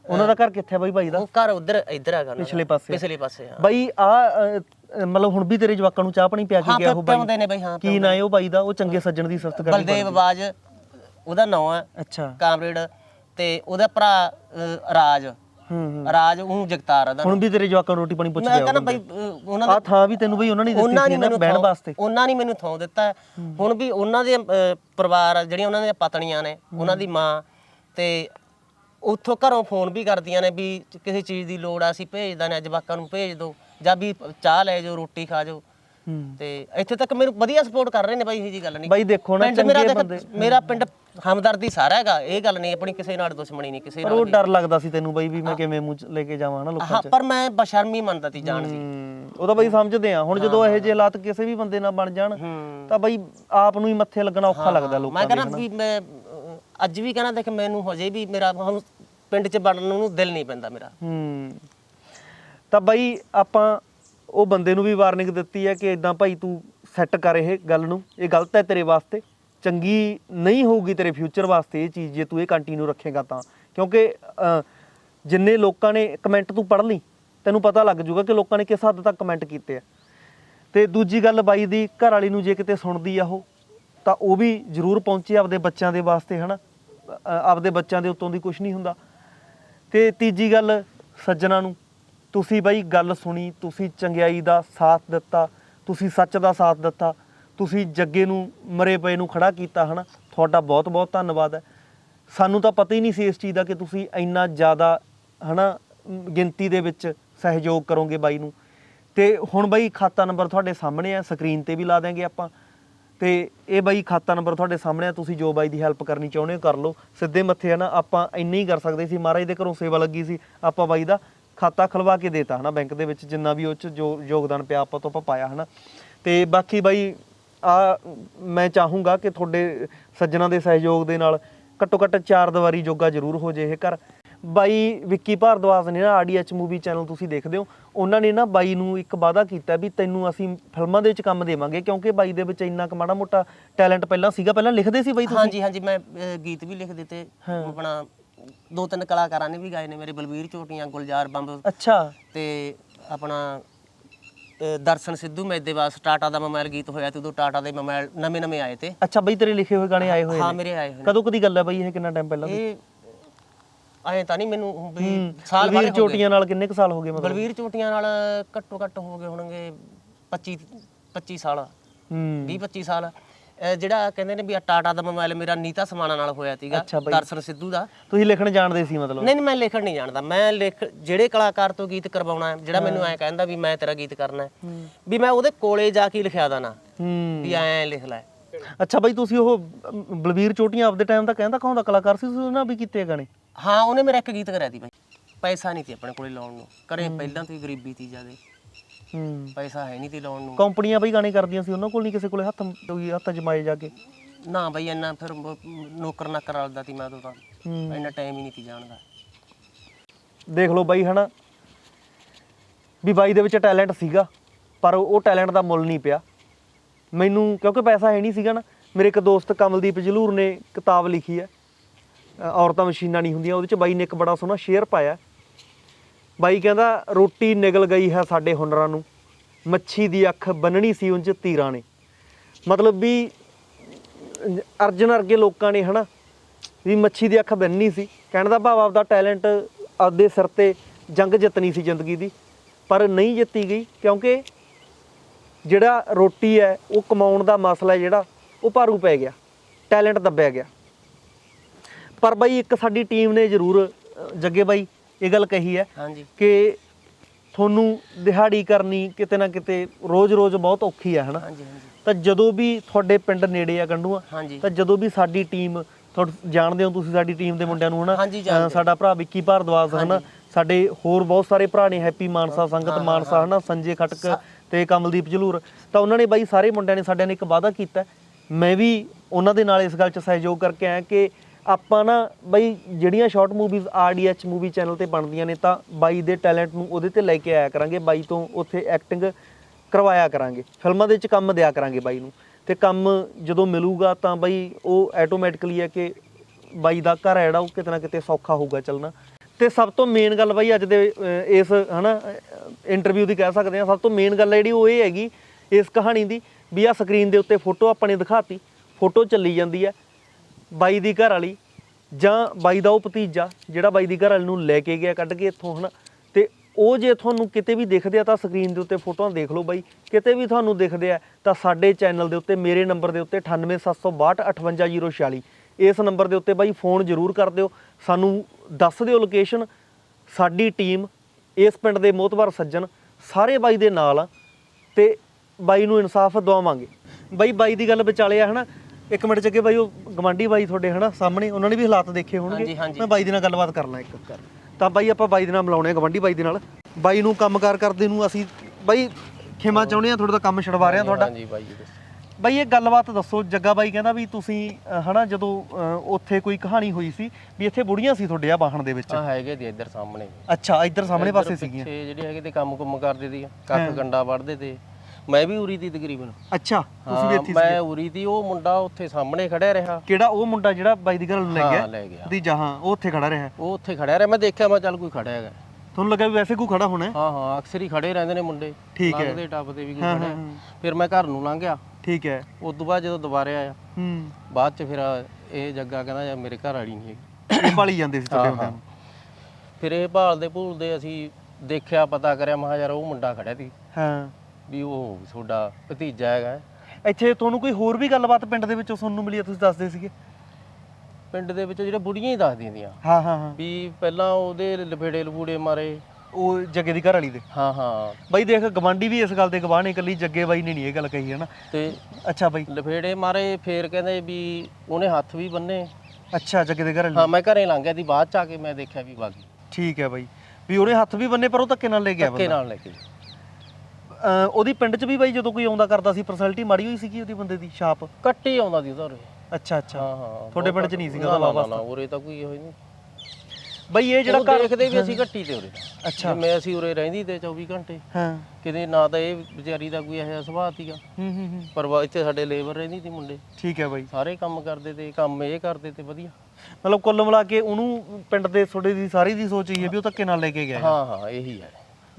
ਉਹਨਾਂ ਦਾ ਘਰ ਕਿੱਥੇ ਆ ਬਾਈ ਬਾਈ ਦਾ? ਉਹ ਘਰ ਉਧਰ ਇੱਧਰ ਹੈਗਾ ਉਹਨਾਂ ਦਾ। ਪਿਛਲੇ ਪਾਸੇ। ਪਿਛਲੇ ਪਾਸੇ ਹਾਂ। ਬਾਈ ਆ ਮਤਲਬ ਹੁਣ ਵੀ ਤੇਰੇ ਜਵਾਕਾਂ ਨੂੰ ਚਾਹ ਪਾਣੀ ਪਿਆ ਕੇ ਹਾਂ ਗਿਆ ਉਹ ਬਾਈ? ਪਿਆਉਂਦੇ ਨੇ ਬਈ ਹਾਂ ਕੀ ਨਾਂ ਹੈ ਉਹ ਬਾਈ ਦਾ? ਉਹ ਚੰਗੇ ਸੱਜਣ ਦੀ ਸਿਫਤ ਕਰਨੀ ਬਲਦੇਵ ਬਾਜ ਉਹਦਾ ਨਾਂ ਹੈ। ਅੱਛਾ। ਕਾਮਰੇਡ ਤੇ ਉਹਦਾ ਭਰਾ ਰਾਜ। ਹੂੰ ਹੂੰ। ਰਾਜ ਉਹਨੂੰ ਜਗਤਾਰ ਉਹਦਾ ਹੁਣ ਵੀ ਤੇਰੇ ਜਵਾਕਾਂ ਨੂੰ ਰੋਟੀ ਪਾਣੀ ਪੁੱਛ ਮੈਂ ਗਿਆ ਕਹਿੰਦਾ ਬਈ ਉਹਨਾਂ ਆ ਥਾਂ ਵੀ ਤੈਨੂੰ ਬਈ ਉਹਨਾਂ ਨੇ ਦਿੱਤੀ ਸੀ ਨੇ ਮੈਨੂੰ ਬਹਿਣ ਥਾਂ- ਵਾਸਤੇ। ਉਹਨਾਂ ਨੇ ਮੈਨੂੰ ਥਾਂ ਦਿੱਤਾ ਹੈ। ਹੁਣ ਵੀ ਉਹਨਾਂ ਦੇ ਪਰਿਵਾਰ ਆ, ਜਿਹੜੀਆਂ ਉਹਨਾਂ ਦੀਆਂ ਪਤਨੀਆਂ ਨੇ ਉਹਨਾਂ ਦੀ ਮਾਂ ਤੇ ਉੱਥੋਂ ਘਰੋਂ ਫੋਨ ਵੀ ਕਰਦੀਆਂ ਨੇ ਵੀ ਕਿਸੇ ਚੀਜ਼ ਦੀ ਲੋੜ ਆ ਅਸੀਂ ਭੇਜਦਾ ਨੇ ਜਵਾਕਾਂ ਨੂੰ ਭੇਜ ਦਿਓ। ਜਾਂ ਵੀ ਚਾਹ ਲੈ ਜਾਓ ਰੋਟੀ ਖਾ ਜਾਓ। ਤੇ ਇੱਥੇ ਤੱਕ ਮੈਨੂੰ ਵਧੀਆ ਸਪੋਰਟ ਕਰ ਰਹੇ ਨੇ ਬਾਈ ਇਹ ਜੀ ਗੱਲ ਨਹੀਂ। ਬਾਈ ਦੇਖੋ ਨਾ ਪਿੰਡ ਮੇਰਾ ਚੰਗੇ ਦੇਖ, ਬੰਦੇ। ਮੇਰਾ ਪਿੰਡ ਹਮਦਰਦੀ ਸਾਰਾ ਹੈਗਾ ਇਹ ਗੱਲ ਨਹੀਂ ਆਪਣੀ ਕਿਸੇ ਨਾਲ ਦੁਸ਼ਮਣੀ ਨਹੀਂ ਕਿਸੇ ਪਰ ਨਾਲ ਉਹ ਡਰ ਲੱਗਦਾ ਸੀ ਤੈਨੂੰ ਬਾਈ ਵੀ ਮੈਂ ਕਿਵੇਂ ਮੂੰਹ ਚ ਲੈ ਕੇ ਜਾਵਾਂ ਨਾ ਲੋਕਾਂ ਹਾਂ ਚ। ਪਰ ਮੈਂ ਬਸ਼ਰਮੀ ਮੰਨਦਾ ਤੀ ਜਾਣ ਹੂੰ, ਉਹ ਤਾਂ ਬਾਈ ਸਮਝਦੇ ਆ। ਹੁਣ ਜਦੋਂ ਇਹੋ ਜਿਹੇ ਹਾਲਾਤ ਕਿਸੇ ਵੀ ਬੰਦੇ ਨਾਲ ਬਣ ਜਾਣ ਤਾਂ ਬਾਈ ਆਪ ਨੂੰ ਹੀ ਮੱਥੇ ਲੱਗਣਾ ਔਖਾ ਲੱਗਦਾ ਲੋਕਾਂ ਮੈਂ ਦੇ ਕਹਿੰਦਾ ਵੀ ਮੈਂ ਅਹ, ਅੱਜ ਵੀ ਕਹਿੰਦਾ ਦੇਖ ਮੈਨੂੰ ਹਜੇ ਵੀ ਮੇਰਾ ਹੁਣ ਪਿੰਡ 'ਚ ਵੜਨ ਨੂੰ ਦਿਲ ਨਹੀਂ ਪੈਂਦਾ ਮੇਰਾ। ਹੂੰ। ਤਾਂ ਬਾਈ ਆਪਾਂ ਉਹ ਬੰਦੇ ਨੂੰ ਵੀ ਵਾਰਨਿੰਗ ਦਿੱਤੀ ਹੈ ਕਿ ਇਦਾਂ ਭਾਈ ਤੂੰ ਸੈੱਟ ਕਰ ਇਹ ਗੱਲ ਨੂੰ। ਇਹ ਗਲਤ ਹੈ ਤੇਰੇ ਵਾਸਤੇ। ਚੰਗੀ ਨਹੀਂ ਹੋਊਗੀ ਤੇਰੇ ਫਿਊਚਰ ਵਾਸਤੇ ਇਹ ਚੀਜ਼ ਜੇ ਤੂੰ ਇਹ ਕੰਟੀਨਿਊ ਰੱਖੇਗਾ ਤਾਂ। ਕਿਉਂਕਿ ਜਿੰਨੇ ਲੋਕਾਂ ਨੇ ਕਮੈਂਟ ਤੂੰ ਪੜ੍ਹ ਲਈ, ਤੈਨੂੰ ਪਤਾ ਲੱਗ ਜੂਗਾ ਕਿ ਲੋਕਾਂ ਨੇ ਕਿਸ ਹੱਦ ਤੱਕ ਕਮੈਂਟ ਕੀਤੇ ਆ। ਤੇ ਦੂਜੀ ਗੱਲ ਬਾਈ ਦੀ ਘਰ ਵਾਲੀ ਨੂੰ ਜੇ ਕਿਤੇ ਸੁਣਦੀ ਆ ਉਹ, ਤਾਂ ਉਹ ਵੀ ਜ਼ਰੂਰ ਪਹੁੰਚੇ ਆਪਦੇ ਬੱਚਿਆਂ ਦੇ ਵਾਸਤੇ, ਹਨਾ? ਅ- ਆਪਦੇ ਬੱਚਿਆਂ ਦੇ ਉੱਤੋਂ ਦੀ ਕੁਝ ਨਹੀਂ ਹੁੰਦਾ। ਤੇ ਤੀਜੀ ਗੱਲ, ਸੱਜਣਾ ਨੂੰ। ਤੁਸੀਂ ਬਾਈ ਗੱਲ ਸੁਣੀ ਤੁਸੀਂ ਚੰਗਿਆਈ ਦਾ ਸਾਥ ਦਿੱਤਾ ਤੁਸੀਂ ਸੱਚ ਦਾ ਸਾਥ ਦਿੱਤਾ ਤੁਸੀਂ ਜੱਗੇ ਨੂੰ ਮਰੇ ਪਏ ਨੂੰ ਖੜਾ ਕੀਤਾ ਹਨਾ ਤੁਹਾਡਾ ਬਹੁਤ ਬਹੁਤ ਧੰਨਵਾਦ ਹੈ। ਸਾਨੂੰ ਤਾਂ ਪਤਾ ਹੀ ਨਹੀਂ ਸੀ ਇਸ ਚੀਜ਼ ਦਾ ਕਿ ਤੁਸੀਂ ਇੰਨਾ ਜ਼ਿਆਦਾ ਹਨਾ ਮ, ਗਿਣਤੀ ਦੇ ਵਿੱਚ ਸਹਿਯੋਗ ਕਰੋਗੇ ਬਾਈ ਨੂੰ। ਤੇ ਹੁਣ ਬਾਈ ਖਾਤਾ ਨੰਬਰ ਤੁਹਾਡੇ ਸਾਹਮਣੇ ਆ ਸਕਰੀਨ ਤੇ ਵੀ ਲਾ ਦਾਂਗੇ ਆਪਾਂ। ਤੇ ਇਹ ਬਾਈ ਖਾਤਾ ਨੰਬਰ ਤੁਹਾਡੇ ਸਾਹਮਣੇ ਆ ਤੁਸੀਂ ਜੋ ਬਾਈ ਦੀ ਹੈਲਪ ਕਰਨੀ ਚਾਹੁੰਦੇ ਹੋ ਕਰ ਲਓ। ਸਿੱਧੇ ਮੱਥੇ ਆ ਨਾ ਆਪਾਂ ਇੰਨਾ ਹੀ ਕਰ ਸਕਦੇ ਸੀ ਮਹਾਰਾਜ ਦੇ ਘਰੋਂ ਸੇਵਾ ਲੱਗੀ ਸੀ ਆਪਾਂ ਬਾਈ ਦਾ। ਖਾਤਾ ਖਲਵਾ ਕੇ ਦੇਤਾ ਹਨਾ ਬੈਂਕ ਦੇ ਵਿੱਚ ਜਿੰਨਾ ਵੀ ਉਹ ਚ ਜੋ ਯੋਗਦਾਨ ਪਿਆ ਆਪਾਂ ਤੋਂ ਆਪਾਂ ਪਾਇਆ ਹਨਾ। ਤੇ ਬਾਕੀ ਬਾਈ ਆ ਮੈਂ ਚਾਹੂੰਗਾ ਕਿ ਤੁਹਾਡੇ ਸੱਜਣਾ ਦੇ ਸਹਿਯੋਗ ਦੇ ਨਾਲ ਘੱਟੋ ਘੱਟ ਚਾਰ ਦੀਵਾਰੀ ਜੋਗਾ ਜ਼ਰੂਰ ਹੋ ਜੇ ਇਹ ਘਰ। ਬਾਈ ਵਿੱਕੀ ਭਾਰਦਵਾਜ ਨੇ ਨਾ ਆਡੀਐਚ ਮੂਵੀ ਚੈਨਲ ਤੁਸੀਂ ਦੇਖਦੇ ਹੋ ਉਹਨਾਂ ਨੇ ਨਾ ਬਾਈ ਨੂੰ ਇੱਕ ਵਾਅਦਾ ਕੀਤਾ ਵੀ ਤੈਨੂੰ ਅਸੀਂ ਫਿਲਮਾਂ ਦੇ ਵਿੱਚ ਕੰਮ ਦੇਵਾਂਗੇ ਕਿਉਂਕਿ ਬਾਈ ਦੇ ਵਿੱਚ ਇੰਨਾ ਕੁ ਮਾੜਾ ਮੋਟਾ ਟੈਲੈਂਟ ਪਹਿਲਾਂ ਸੀਗਾ ਪਹਿਲਾਂ ਲਿਖਦੇ ਸੀ ਬਾਈ ਤੁਸੀਂ? ਹਾਂਜੀ ਹਾਂਜੀ ਮੈਂ ਅਹ, ਗੀਤ ਵੀ ਲਿਖ ਦਿੱਤੇ ਆਪਣਾ ਦੋ ਤਿੰਨ ਕਲਾਕਾਰਾਂ ਨੇ ਵੀ ਗਾਏ ਨੇ ਮੇਰੇ ਬਲਵੀਰ ਚੋਟੀਆਂ ਗੁਲਜ਼ਾਰ ਬੰਬ ਅੱਛਾ। ਤੇ ਆਪਣਾ ਦਰਸ਼ਨ ਸਿੱਧੂ ਮੈਦੇਵਾਸ ਟਾਟਾ ਦਾ ਮੋਬਾਈਲ ਗੀਤ ਹੋਇਆ ਤੇ ਉਦੋਂ ਟਾਟਾ ਦੇ ਮੋਬਾਈਲ ਨਵੇਂ ਨਵੇਂ ਆਏ ਤੇ। ਅੱਛਾ ਬਾਈ ਤੇਰੇ ਲਿਖੇ ਹੋਏ ਗਾਣੇ ਆਏ ਹੋਏ ਹਾਂ ਨੇ? ਮੇਰੇ ਆਏ ਹੋਏ ਕਦੋਂ ਕਦੀ ਗੱਲ ਹੈ ਬਾਈ ਇਹ? ਕਿੰਨਾ ਟਾਈਮ ਪਹਿਲਾਂ ਦੀ? ਇਹ ਆਏ ਤਾਂ ਨਹੀਂ ਮੈਨੂੰ ਵੀ ਸਾਲ ਬਲਵੀਰ ਚੋਟੀਆਂ ਨਾਲ ਕਿੰਨੇ ਕੁ ਸਾਲ ਹੋ ਗਏ ਮਤਲਬ? ਬਲਵੀਰ ਚੋਟੀਆਂ ਨਾਲ ਘੱਟੋ ਘੱਟ ਹੋ ਗਏ ਹੋਣਗੇ 25 25 ਸਾਲ ਹੂੰ। 20 25 ਸਾਲ। ਅਹ ਜਿਹੜਾ ਕਹਿੰਦੇ ਨੇ ਵੀ ਆਹ ਟਾਟਾ ਦਾ ਮੋਬਾਈਲ ਮੇਰਾ ਨੀਤਾ ਸਮਾਣਾ ਨਾਲ ਹੋਇਆ ਸੀਗਾ ਅੱਛਾ ਬਾਈ। ਦਰਸ਼ਨ ਸਿੱਧੂ ਦਾ। ਤੁਸੀਂ ਲਿਖਣ ਜਾਣਦੇ ਸੀ ਮਤਲਬ? ਨਹੀਂ ਨਹੀਂ ਮੈਂ ਲਿਖਣ ਨਹੀਂ ਜਾਣਦਾ। ਮੈਂ ਲਿਖ ਜਿਹੜੇ ਕਲਾਕਾਰ ਤੋਂ ਗੀਤ ਕਰਵਾਉਣਾ ਹੈ ਜਿਹੜਾ ਮੈਨੂੰ ਐ ਕਹਿੰਦਾ ਵੀ ਮੈਂ ਤੇਰਾ ਗੀਤ ਕਰਨਾ ਹੈ ਵੀ ਮੈਂ ਉਹਦੇ ਕੋਲੇ ਜਾ ਕੇ ਹੀ ਲਿਖਿਆ ਦਾਂ ਹੂੰ। ਵੀ ਐ ਲਿਖ ਲੈ। ਅੱਛਾ ਬਾਈ ਤੁਸੀਂ ਉਹ ਅਮ, ਬਲਵੀਰ ਚੋਟੀਆਂ ਆਪਦੇ ਟਾਈਮ ਦਾ ਕਹਿੰਦਾ ਕਹਾਉਂਦਾ ਕਲਾਕਾਰ ਸੀ ਤੁਸੀਂ ਉਹਨਾਂ ਵੀ ਕੀਤੇ ਗਾਣੇ? ਹਾਂ ਉਹਨੇ ਮੇਰਾ ਇੱਕ ਗੀਤ ਕਰਿਆ ਸੀ ਬਾਈ। ਪੈਸਾ ਨਹੀਂ ਸੀ ਆਪਣੇ ਕੋਲੇ ਲਾਉਣ ਨੂੰ। ਘਰੇ ਪਹਿਲਾਂ ਤੋਂ ਹੀ ਗਰੀਬੀ ਸੀ ਜਿਆਦੇ। ਹੂੰ। ਪੈਸਾ ਹੈ ਨਹੀਂ ਸੀ ਲਾਉਣ ਨੂੰ ਕੰਪਨੀਆਂ ਬਈ ਗਾਣੇ ਕਰਦੀਆਂ ਸੀ ਉਹਨਾਂ ਕੋਲ ਨਹੀਂ ਕਿਸੇ ਕੋਲੇ ਹੱਥ ਕੋਈ ਹੱਥ ਜਮਾਏ ਜਾ ਕੇ। ਨਾ ਬਾਈ ਇੰਨਾ ਫਿਰ ਨੌਕਰ ਨਾਕਰ ਵਾਲਦਾ ਸੀ ਮੈਂ ਉਦੋਂ ਤਾਂ। ਹੂੰ। ਇੰਨਾ ਟਾਈਮ ਹੀ ਨਹੀਂ ਸੀ ਜਾਣਦਾ ਦੇਖ ਲਓ ਬਾਈ ਹਨਾ ਵੀ ਬਾਈ ਦੇ ਵਿੱਚ ਟੈਲੈਂਟ ਸੀਗਾ ਪਰ ਉਹ ਟੈਲੈਂਟ ਦਾ ਮੁੱਲ ਨਹੀਂ ਪਿਆ। ਮੈਨੂੰ ਕਿਉਂਕਿ ਪੈਸਾ ਹੈ ਨਹੀਂ ਸੀਗਾ ਨਾ ਮੇਰੇ ਇੱਕ ਦੋਸਤ ਕਮਲਦੀਪ ਜਲੂਰ ਨੇ ਕਿਤਾਬ ਲਿਖੀ ਹੈ। ਅ, ਔਰਤਾਂ ਮਸ਼ੀਨਾਂ ਨਹੀਂ ਹੁੰਦੀਆਂ ਉਹਦੇ ਚ ਬਾਈ ਨੇ ਇੱਕ ਬੜਾ ਸੋਹਣਾ ਸ਼ੇਅਰ ਪਾਇਆ। ਬਾਈ ਕਹਿੰਦਾ ਰੋਟੀ ਨਿਗਲ ਗਈ ਹੈ ਸਾਡੇ ਹੁਨਰਾਂ ਨੂੰ। ਮੱਛੀ ਦੀ ਅੱਖ ਬੰਨਣੀ ਸੀ ਉਂਝ ਤੀਰਾਂ ਨੇ। ਮਤਲਬ ਵੀ ਅਰਜਨ ਵਰਗੇ ਲੋਕਾਂ ਨੇ ਹਨਾ, ਵੀ ਮੱਛੀ ਦੀ ਅੱਖ ਬੰਨਣੀ ਸੀ। ਕਹਿਣ ਦਾ ਭਾਵ ਆਪਦਾ ਟੈਲੈਂਟ ਆਪਦੇ ਸਿਰ ਤੇ ਜੰਗ ਜਿੱਤਣੀ ਸੀ ਜ਼ਿੰਦਗੀ ਦੀ, ਪਰ ਨਹੀਂ ਜਿੱਤੀ ਗਈ ਕਿਉਂਕਿ ਜਿਹੜਾ ਰੋਟੀ ਹੈ, ਉਹ ਕਮਾਉਣ ਦਾ ਮਸਲਾ ਜਿਹੜਾ, ਉਹ ਭਾਰੂ ਪੈ ਗਿਆ, ਟੈਲੈਂਟ ਦੱਬਿਆ ਗਿਆ। ਪਰ ਬਾਈ ਇੱਕ ਸਾਡੀ ਟੀਮ ਨੇ ਜ਼ਰੂਰ ਜੱਗੇ ਬਾਈ ਇਹ ਗੱਲ ਕਹੀ ਹੈ ਹਾਂਜੀ। ਕਿ ਤੁਹਾਨੂੰ ਦਿਹਾੜੀ ਕਰਨੀ ਕਿਤੇ ਨਾ ਕਿਤੇ ਰੋਜ਼-ਰੋਜ਼ ਬਹੁਤ ਔਖੀ ਆ ਹਨਾ? ਹਾਂਜੀ ਹਾਂਜੀ। ਤਾਂ ਜਦੋਂ ਵੀ ਤੁਹਾਡੇ ਪਿੰਡ ਨੇੜੇ ਆ ਗੰਡੂਆ ਹਾਂਜੀ। ਤਾਂ ਜਦੋਂ ਵੀ ਸਾਡੀ ਟੀਮ ਤੁਹਾਨੂੰ ਜਾਣਦੇ ਹੋ ਤੁਸੀਂ ਸਾਡੀ ਟੀਮ ਦੇ ਮੁੰਡਿਆਂ ਨੂੰ ਹਨਾ? ਹਾਂਜੀ, ਜਾਣਦੇ। ਸਾਡਾ ਭਰਾ ਵਿੱਕੀ ਭਾਰਦਵਾਜ ਹਨਾ? ਸਾਡੇ ਹੋਰ ਬਹੁਤ ਸਾਰੇ ਭਰਾ ਨੇ ਹੈਪੀ ਮਾਨਸਾ ਸੰਗਤ ਮਾਨਸਾ ਹਨਾ? ਸੰਜੇ ਖਟਕ ਤੇ ਕਮਲਦੀਪ ਜਲੂਰ ਤਾਂ ਉਹਨਾਂ ਨੇ ਬਾਈ ਸਾਰੇ ਮੁੰਡਿਆਂ ਨੇ ਸਾਡਿਆਂ ਨੇ ਇੱਕ ਵਾਅਦਾ ਕੀਤਾ। ਮੈਂ ਵੀ ਉਹਨਾਂ ਦੇ ਨਾਲ ਇਸ ਗੱਲ 'ਚ ਸਹਿਯੋਗ ਕਰਕੇ ਆਇਆ ਕਿ ਆਪਾਂ ਨਾ ਬਾਈ ਜਿਹੜੀਆਂ short movies RDH movie channel ਤੇ ਬਣਦੀਆਂ ਨੇ ਤਾਂ ਬਾਈ ਦੇ ਟੈਲੈਂਟ ਨੂੰ ਉਹਦੇ ਤੇ ਲੈ ਕੇ ਆਇਆ ਕਰਾਂਗੇ ਬਾਈ ਤੋਂ ਉੱਥੇ ਐਕਟਿੰਗ ਕਰਵਾਇਆ ਕਰਾਂਗੇ। ਫਿਲਮਾਂ ਦੇ ਵਿੱਚ ਕੰਮ ਦਿਆ ਕਰਾਂਗੇ ਬਾਈ ਨੂੰ। ਤੇ ਕੰਮ ਜਦੋਂ ਮਿਲੂਗਾ ਤਾਂ ਬਾਈ ਉਹ ਆਟੋਮੈਟਿਕਲੀ ਹੈ ਕਿ ਬਾਈ ਦਾ ਘਰ ਹੈ ਜਿਹੜਾ ਉਹ ਕਿਤੇ ਨਾ ਕਿਤੇ ਸੌਖਾ ਹੋਊਗਾ ਚੱਲਣਾ। ਤੇ ਸਭ ਤੋਂ ਮੇਨ ਗੱਲ ਬਾਈ ਅੱਜ ਦੇ ਅਹ, ਇਸ ਹਨਾ ਇੰਟਰਵਿਊ ਦੀ ਕਹਿ ਸਕਦੇ ਆ ਸਭ ਤੋਂ ਮੇਨ ਗੱਲ ਜਿਹੜੀ ਉਹ ਇਹ ਹੈਗੀ ਇਸ ਕਹਾਣੀ ਦੀ ਵੀ ਆ ਸਕਰੀਨ ਦੇ ਉੱਤੇ ਫੋਟੋ ਆਪਾਂ ਨੇ ਦਿਖਾਤੀ। ਫੋਟੋ ਚੱਲੀ ਜਾਂਦੀ ਹੈ। ਬਾਈ ਦੀ ਘਰ ਵਾਲੀ ਜਾਂ ਬਾਈ ਦਾ ਉਹ ਭਤੀਜਾ ਜਿਹੜਾ ਬਾਈ ਦੀ ਘਰ ਵਾਲੀ ਨੂੰ ਲੈ ਕੇ ਗਿਆ ਕੱਢ ਕੇ ਇੱਥੋਂ, ਹਨਾ? ਤੇ ਉਹ ਜੇ ਤੁਹਾਨੂੰ ਕਿਤੇ ਵੀ ਦਿਖਦੇ ਆ ਤਾਂ ਸਕਰੀਨ ਦੇ ਉੱਤੇ ਫੋਟੋਆਂ ਦੇਖ ਲਓ ਬਾਈ। ਕਿਤੇ ਵੀ ਤੁਹਾਨੂੰ ਦਿਖਦੇ ਆ ਤਾਂ ਸਾਡੇ ਚੈਨਲ ਦੇ ਉੱਤੇ, ਮੇਰੇ ਨੰਬਰ ਦੇ ਉੱਤੇ 9876258046 ਇਸ ਨੰਬਰ ਦੇ ਉੱਤੇ ਬਾਈ ਫੋਨ ਜ਼ਰੂਰ ਕਰ ਦਿਓ। ਸਾਨੂੰ ਦੱਸ ਦਿਓ ਲੋਕੇਸ਼ਨ ਸਾਡੀ ਟੀਮ ਇਸ ਪਿੰਡ ਦੇ ਮੋਤਬਰ ਸੱਜਣ ਸਾਰੇ ਬਾਈ ਦੇ ਨਾਲ ਆ ਤੇ ਬਾਈ ਨੂੰ ਇਨਸਾਫ ਦਵਾਵਾਂਗੇ। ਬਾਈ ਬਾਈ ਦੀ ਗੱਲ ਵਿਚਾਲੇ ਆ, ਹਨਾ? ਇੱਕ ਮਿੰਟ ਚ ਅੱਗੇ ਬਾਈ ਉਹ ਗਵਾਂਢੀ ਬਾਈ ਤੁਹਾਡੇ ਹਨਾ ਸਾਹਮਣੇ ਉਹਨਾਂ ਨੇ ਵੀ ਹਾਲਾਤ ਦੇਖੇ ਹੋਣਗੇ। ਹਾਂਜੀ। ਮੈਂ ਬਾਈ ਦੇ ਨਾਲ ਗੱਲਬਾਤ ਕਰਨਾ ਇੱਕ। ਤਾਂ ਬਾਈ ਆਪਾਂ ਬਾਈ ਦੇ ਨਾਲ ਮਿਲਾਉਣੇ ਆ ਗਵਾਂਢੀ ਬਾਈ ਦੇ ਨਾਲ। ਬਾਈ ਨੂੰ ਕੰਮਕਾਰ ਕਰਦੇ ਨੂੰ ਅਸੀਂ ਬਾਈ ਖਿਮਾ ਚਾਹੁੰਦੇ ਆ ਤੁਹਾਡਾ ਕੰਮ ਛਡਵਾ ਰਹੇ ਆ ਤੁਹਾਡਾ। ਹਾਂਜੀ ਬਾਈ ਜੀ ਦੱਸੋ। ਬਾਈ ਇਹ ਗੱਲਬਾਤ ਦੱਸੋ ਜੱਗਾ ਬਾਈ ਕਹਿੰਦਾ ਵੀ ਤੁਸੀਂ ਹਨਾ ਜਦੋਂ ਅ, ਉੱਥੇ ਕੋਈ ਕਹਾਣੀ ਹੋਈ ਸੀ ਵੀ ਇੱਥੇ ਬੁੜੀਆਂ ਸੀ ਤੁਹਾਡੇ ਆ ਬਾਹਣ ਦੇ ਵਿੱਚ। ਆ ਹੈਗੇ ਦੀ ਇੱਧਰ ਸਾਹਮਣੇ। ਅੱਛਾ ਇੱਧਰ ਸਾਹਮਣੇ ਇੱਧਰ ਪਾਸੇ ਸੀਗੀਆਂ। ਪਿੱਛੇ ਜਿਹੜੇ ਹੈਗੇ ਤੇ ਕੰਮ ਕੁੰਮ ਕਰਦੇ ਦੀ ਕੱਖ ਗੰਡਾ ਵੜਦੇ ਤੇ। ਮੈਂ ਵੀ ਉਰੀ ਦੀ ਤਕਰੀਬਨ। ਅੱਛਾ ਤੁਸੀਂ ਵੀ ਹਾਂ, ਇੱਥੇ ਮੈਂ ਉਰੀ ਦੀ ਉਹ ਮੁੰਡਾ ਉੱਥੇ ਸਾਹਮਣੇ ਖੜਿਆ ਰਿਹਾ। ਕਿਹੜਾ ਉਹ ਮੁੰਡਾ ਜਿਹੜਾ ਬਾਈ ਦੀ ਗੱਲ ਲੈ ਹਾਂ ਲੈ ਗਿਆ। ਦੀ ਜਹਾਂ ਉਹ ਉੱਥੇ ਖੜਾ ਰਿਹਾ। ਉਹ ਉੱਥੇ ਖੜਿਆ ਰਿਹਾ ਮੈਂ ਦੇਖਿਆ ਮੈਂ ਚੱਲ ਕੋਈ ਖੜਿਆ ਹੈਗਾ। ਤੁਹਾਨੂੰ ਲੱਗਾ ਵੀ ਵੈਸੇ ਕੋਈ ਖੜਾ ਹੋਣਾ ਹੈ? ਹਾਂ ਹਾਂ ਅਕਸਰ ਹੀ ਖੜੇ ਰਹਿੰਦੇ ਨੇ ਮੁੰਡੇ। ਠੀਕ ਹੈ। ਲੰਘਦੇ ਟੱਪਦੇ ਵੀ ਕੋਈ ਹਾਂ, ਖੜਿਆ। ਹਾਂ, ਹਾਂ। ਫਿਰ ਮੈਂ ਘਰ ਨੂੰ ਲੰਘ ਗਿਆ। ਠੀਕ ਹੈ। ਉਸ ਤੋਂ ਬਾਅਦ ਜਦੋਂ ਦੁਬਾਰੇ ਆਇਆ ਹੂੰ। ਬਾਅਦ ਚ ਫਿਰ ਇਹ ਜੱਗਾ ਕਹਿੰਦਾ ਯਾਰ ਮੇਰੇ ਘਰ ਵਾਲੀ ਨਹੀਂ ਹੈਗੀ। ਇਹ ਪਾਲੀ ਜਾਂਦੇ ਸੀ ਤੁਹਾਡੇ ਹਾਂ, ਹੁੰਦਿਆਂ ਹਾਂ। ਨੂੰ। ਫਿਰ ਇਹ ਭਾਲਦੇ ਭੂਲਦੇ ਅਸੀਂ ਦੇਖਿਆ ਪਤਾ ਕਰਿਆ ਮਹਾ ਯਾਰ ਉਹ ਮੁੰਡਾ ਖੜਿਆ ਸੀ। ਹਾਂ। ਵੀ ਉਹ ਤੁਹਾਡਾ ਭਤੀਜਾ ਹੈਗਾ ਇੱਥੇ ਤੁਹਾਨੂੰ ਕੋਈ ਹੋਰ ਵੀ ਗੱਲਬਾਤ ਪਿੰਡ ਦੇ ਵਿੱਚੋਂ ਸੁਣਨ ਨੂੰ ਮਿਲੀ ਆ ਤੁਸੀਂ ਦੱਸਦੇ ਸੀਗੇ? ਪਿੰਡ ਦੇ ਵਿੱਚ ਜਿਹੜੇ ਬੁੜੀਆਂ ਹੀ ਦੱਸ ਦਿੰਦੀਆਂ। ਹਾਂ ਹਾਂ ਹਾਂ। ਵੀ ਪਹਿਲਾਂ ਉਹਦੇ ਲਫੇੜੇ ਲਫੂੜੇ ਮਾਰੇ। ਉਹ ਜੱਗੇ ਦੀ ਘਰ ਵਾਲੀ ਦੇ? ਹਾਂ ਹਾਂ। ਬਾਈ ਦੇਖ ਗਵਾਂਢੀ ਵੀ ਇਸ ਗੱਲ ਦੇ ਗਵਾਹ ਨੇ ਇਕੱਲੀ ਜੱਗੇ ਬਾਈ ਨੇ ਨਹੀਂ ਇਹ ਗੱਲ ਕਹੀ ਹੈ ਨਾ? ਤੇ ਅੱਛਾ ਬਾਈ। ਲਫੇੜੇ ਮਾਰੇ ਫੇਰ ਕਹਿੰਦੇ ਵੀ ਉਹਨੇ ਹੱਥ ਵੀ ਬੰਨੇ। ਅੱਛਾ ਜੱਗੇ ਦੇ ਘਰ ਵਾਲੀ ਹਾਂ ਮੈਂ ਘਰੇ ਲੰਘ ਗਿਆ ਸੀ ਬਾਅਦ ਚ ਆ ਕੇ ਮੈਂ ਦੇਖਿਆ ਵੀ ਬਾਗੀ। ਠੀਕ ਹੈ ਬਾਈ। ਵੀ ਉਹਨੇ ਹੱਥ ਵੀ ਬੰਨੇ ਪਰ ਉਹ ਧੱਕੇ ਨਾਲ ਲੈ ਗਿਆ ਧੱਕੇ ਨਾਲ ਲੈ ਕੇ। ਅਹ ਉਹਦੀ ਪਿੰਡ 'ਚ ਵੀ ਬਾਈ ਜਦੋਂ ਕੋਈ ਆਉਂਦਾ ਕਰਦਾ ਸੀ ਪਰਸਨੈਲਿਟੀ ਮਾੜੀ ਹੋਈ ਸੀਗੀ ਉਹਦੀ ਬੰਦੇ ਦੀ ਛਾਪ ਕੱਟੀ ਆਉਂਦਾ ਸੀ ਉਹਦਾ ਉਰੇ। ਅੱਛਾ ਅੱਛਾ। ਹਾਂ ਹਾਂ ਤੁਹਾਡੇ ਪਿੰਡ 'ਚ ਨਹੀਂ ਸੀਗਾ ਉਹਦਾ ਨਾ, ਉਰੇ ਤਾਂ ਕੋਈ ਹੋਈ ਨਹੀਂ। ਬਾਈ ਇਹ ਜਿਹੜਾ ਜਿਹੜਾ ਘਰ ਦੇਖਦੇ ਵੀ ਅਸੀਂ ਕੱਟੀ ਤੇ ਉਰੇ। ਅੱਛਾ। ਜਿਵੇਂ ਅਸੀਂ ਉਰੇ ਰਹਿੰਦੀ ਤੇ 24 ਘੰਟੇ। ਹਾਂ। ਕਿਤੇ ਨਾ ਤਾਂ ਇਹ ਵਿਚਾਰੀ ਦਾ ਕੋਈ ਇਹੋ ਸੁਭਾਅ ਸੀਗਾ। ਹੂੰ ਹੂੰ ਹੂੰ। ਪਰ ਵਾ- ਇੱਥੇ ਸਾਡੇ ਲੇਬਰ ਰਹਿੰਦੀ ਸੀ ਮੁੰਡੇ। ਠੀਕ ਹੈ ਬਾਈ। ਸਾਰੇ ਕੰਮ ਕਰਦੇ ਤੇ ਕੰਮ ਇਹ ਕਰਦੇ ਤੇ ਵਧੀਆ। ਮਤਲਬ ਕੁੱਲ ਮਿਲਾ ਕੇ ਉਹਨੂੰ ਪਿੰਡ ਦੇ ਤੁਹਾਡੇ ਦੀ ਸਾਰੀ ਦੀ ਸੋਚ ਇਹ ਹੈ ਵੀ ਉਹ ਧੱਕੇ ਨਾਲ ਲੈ ਕੇ ਗਿਆ। ਹੈ। ਹਾਂ ਹਾਂ ਇਹੀ ਹੈ।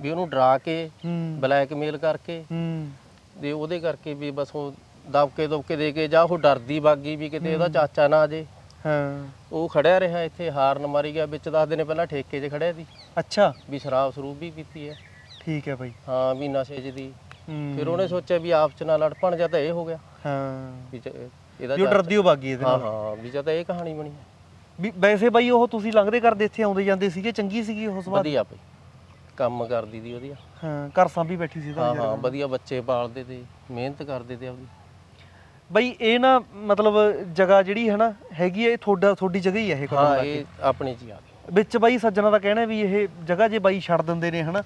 ਵੀ ਉਹਨੂੰ ਡਰਾ ਕੇ ਹੂੰ। ਬਲੈਕਮੇਲ ਕਰਕੇ ਹੂੰ। ਤੇ ਉਹਦੇ ਕਰਕੇ ਵੀ ਬਸ ਉਹ ਦਬਕੇ ਦਬਕੇ ਦੇ ਕੇ ਜਾਂ ਉਹ ਡਰਦੀ ਬਾਗੀ ਵੀ ਕਿਤੇ ਉਹਦਾ ਚਾਚਾ ਨਾ ਆ ਜੇ। ਹਾਂ। ਉਹ ਖੜਿਆ ਰਿਹਾ ਇੱਥੇ ਹਾਰਨ ਮਾਰੀ ਗਿਆ ਵਿੱਚ ਦੱਸ ਦਿਨੇ ਪਹਿਲਾਂ ਠੇਕੇ 'ਚ ਖੜਿਆ ਸੀ। ਅੱਛਾ। ਵੀ ਸ਼ਰਾਬ ਸਰੂਬ ਵੀ ਪੀਤੀ ਹੈ। ਠੀਕ ਹੈ ਬਾਈ। ਹਾਂ ਵੀ ਨਸ਼ੇ 'ਚ ਦੀ। ਹੂੰ। ਫਿਰ ਉਹਨੇ ਸੋਚਿਆ ਵੀ ਆਪ 'ਚ ਨਾ ਲੜ ਪਣ ਜਾਂ ਤਾਂ ਇਹ ਹੋ ਗਿਆ। ਹਾਂ। ਵੀ ਚ- ਇਹਦਾ ਵੀ ਉਹ ਚਾਚਾ- ਡਰਦੀ ਉਹ ਬਾਗੀ ਇਹਦੇ ਹਾਂ ਨਾਲ। ਹਾਂ ਵੀ ਜਾਂ ਤਾਂ ਇਹ ਕਹਾਣੀ ਬਣੀ ਹੈ। ਵੀ ਵੈਸੇ ਬਾਈ ਉਹ ਤੁਸੀਂ ਲੰਘਦੇ ਕਰਦੇ ਇੱਥੇ ਆਉਂਦੇ ਜਾਂਦੇ ਸੀਗੇ ਚੰਗੀ ਸੀਗੀ ਉਹ ਸੁਭਾਅ ਵਧੀਆ ਪਈ ਕੰਮ ਕਰਦੀ ਦੀ ਵਧੀਆ ਹਾਂ ਘਰ ਸਾਂਭੀ ਬੈਠੀ ਸੀ ਤਾਂ ਹਾਂ ਹਾਂ ਵਧੀਆ ਬੱਚੇ ਪਾਲਦੇ ਤੇ ਮਿਹਨਤ ਕਰਦੇ ਤੇ ਆਪਦੀ। ਬਾਈ ਇਹ ਨਾ ਮਤਲਬ ਜਗ੍ਹਾ ਜਿਹੜੀ ਹੈ ਨਾ ਹੈਗੀ ਹੈ ਇਹ ਤੁਹਾਡਾ ਤੁਹਾਡੀ ਜਗ੍ਹਾ ਹੀ ਹੈ ਇਹ ਹਾਂ ਕੋਲ ਇਹ ਆਪਣੇ 'ਚ ਹੀ ਆ ਵਿੱਚ ਬਾਈ ਸੱਜਣਾ ਦਾ ਕਹਿਣਾ ਵੀ ਇਹ ਜਗ੍ਹਾ ਜੇ ਬਾਈ ਛੱਡ ਦਿੰਦੇ ਨੇ ਹਨਾ।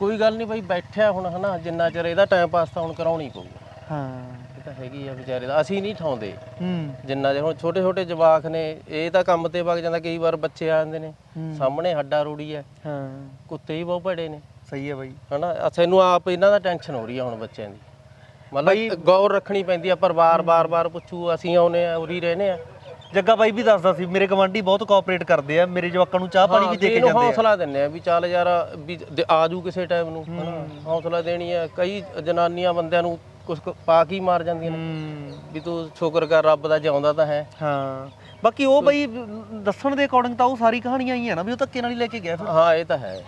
ਕੋਈ ਗੱਲ ਨਹੀਂ ਬਾਈ ਬੈਠਿਆ ਹੁਣ ਹਨਾ ਜਿੰਨਾ ਚਿਰ ਇਹਦਾ ਟਾਈਮ ਪਾਸ ਤਾਂ ਹੁਣ ਕਰਾਉਣੀ ਪਊਗਾ। ਹਾਂ। ਤਾਂ ਹੈਗੀ ਆ ਵਿਚਾਰੇ ਦਾ ਅਸੀਂ ਨਹੀਂ ਠਾਉਂਦੇ। ਹੂੰ। ਜਿੰਨਾ ਚਿਰ ਹੁਣ ਛੋਟੇ ਛੋਟੇ ਜਵਾਕ ਨੇ ਇਹ ਤਾਂ ਕੰਮ ਤੇ ਵਗ ਜਾਂਦਾ ਕਈ ਵਾਰ ਬੱਚੇ ਆ ਜਾਂਦੇ ਨੇ। ਸਾਹਮਣੇ ਹੱਡਾ ਰੂੜੀ ਹੈ ਹਾਂ। ਕੁੱਤੇ ਹੀ ਬਹੁਤ ਭੜੇ ਨੇ। ਸਹੀ ਹੈ ਬਾਈ। ਹਨਾ ਅਸਾਂ ਨੂੰ ਆਪ ਇਹਨਾਂ ਦਾ ਟੈਨਸ਼ਨ ਹੋ ਰਹੀ ਆ ਹੁਣ ਬੱਚਿਆਂ ਦੀ। ਮਤਲਬ ਗੌਰ ਰੱਖਣੀ ਪੈਂਦੀ ਆ ਪਰਿਵਾਰ ਬਾਰ-ਬਾਰ ਪੁੱਛੂ ਅਸੀਂ ਆਉਨੇ ਆ ਉਰੀ ਰਹਨੇ ਆ। ਜੱਗਾ ਬਾਈ ਵੀ ਦੱਸਦਾ ਸੀ ਮੇਰੇ ਗਵਾਂਢੀ ਬਹੁਤ ਕੋਆਪਰੇਟ ਕਰਦੇ ਆ ਮੇਰੇ ਜਵਾਕਾਂ ਨੂੰ ਚਾਹ ਪਾਣੀ ਵੀ ਦੇ ਕੇ ਜਾਂਦੇ ਆ। ਹੌਸਲਾ ਦਿੰਨੇ ਆ ਵੀ ਚੱਲ ਯਾਰ ਵੀ ਦ- ਆ ਜੂ ਕਿਸੇ ਟਾਈਮ ਨੂੰ ਹੌਸਲਾ ਦੇਣੀ ਆ। ਕਈ ਜਨਾਨੀਆਂ ਬੰਦਿਆਂ ਨੂੰ ਕੁਝ ਪਾ ਕੇ ਹੀ ਮਾਰ ਜਾਂਦੀਆਂ ਨੇ। ਹੂੰ। ਵੀ ਤੂੰ ਸ਼ੁਕਰ ਕਰ ਰੱਬ ਦਾ ਜਿਉਂਦਾ ਤਾਂ ਹੈ। ਹਾਂ। ਬਾਕੀ ਉਹ ਬਾਈ ਦੱਸਣ ਦੇ ਅਕੋਰਡਿੰਗ ਤਾਂ ਉਹ ਸਾਰੀ ਕਹਾਣੀਆਂ ਹੀ ਆ ਨਾ ਵੀ ਉਹ ਧੱਕੇ ਨਾਲ ਹੀ ਲੈ ਕੇ ਗਿਆ ਫਿਰ। ਹਾਂ ਇਹ ਤਾਂ ਹੈ।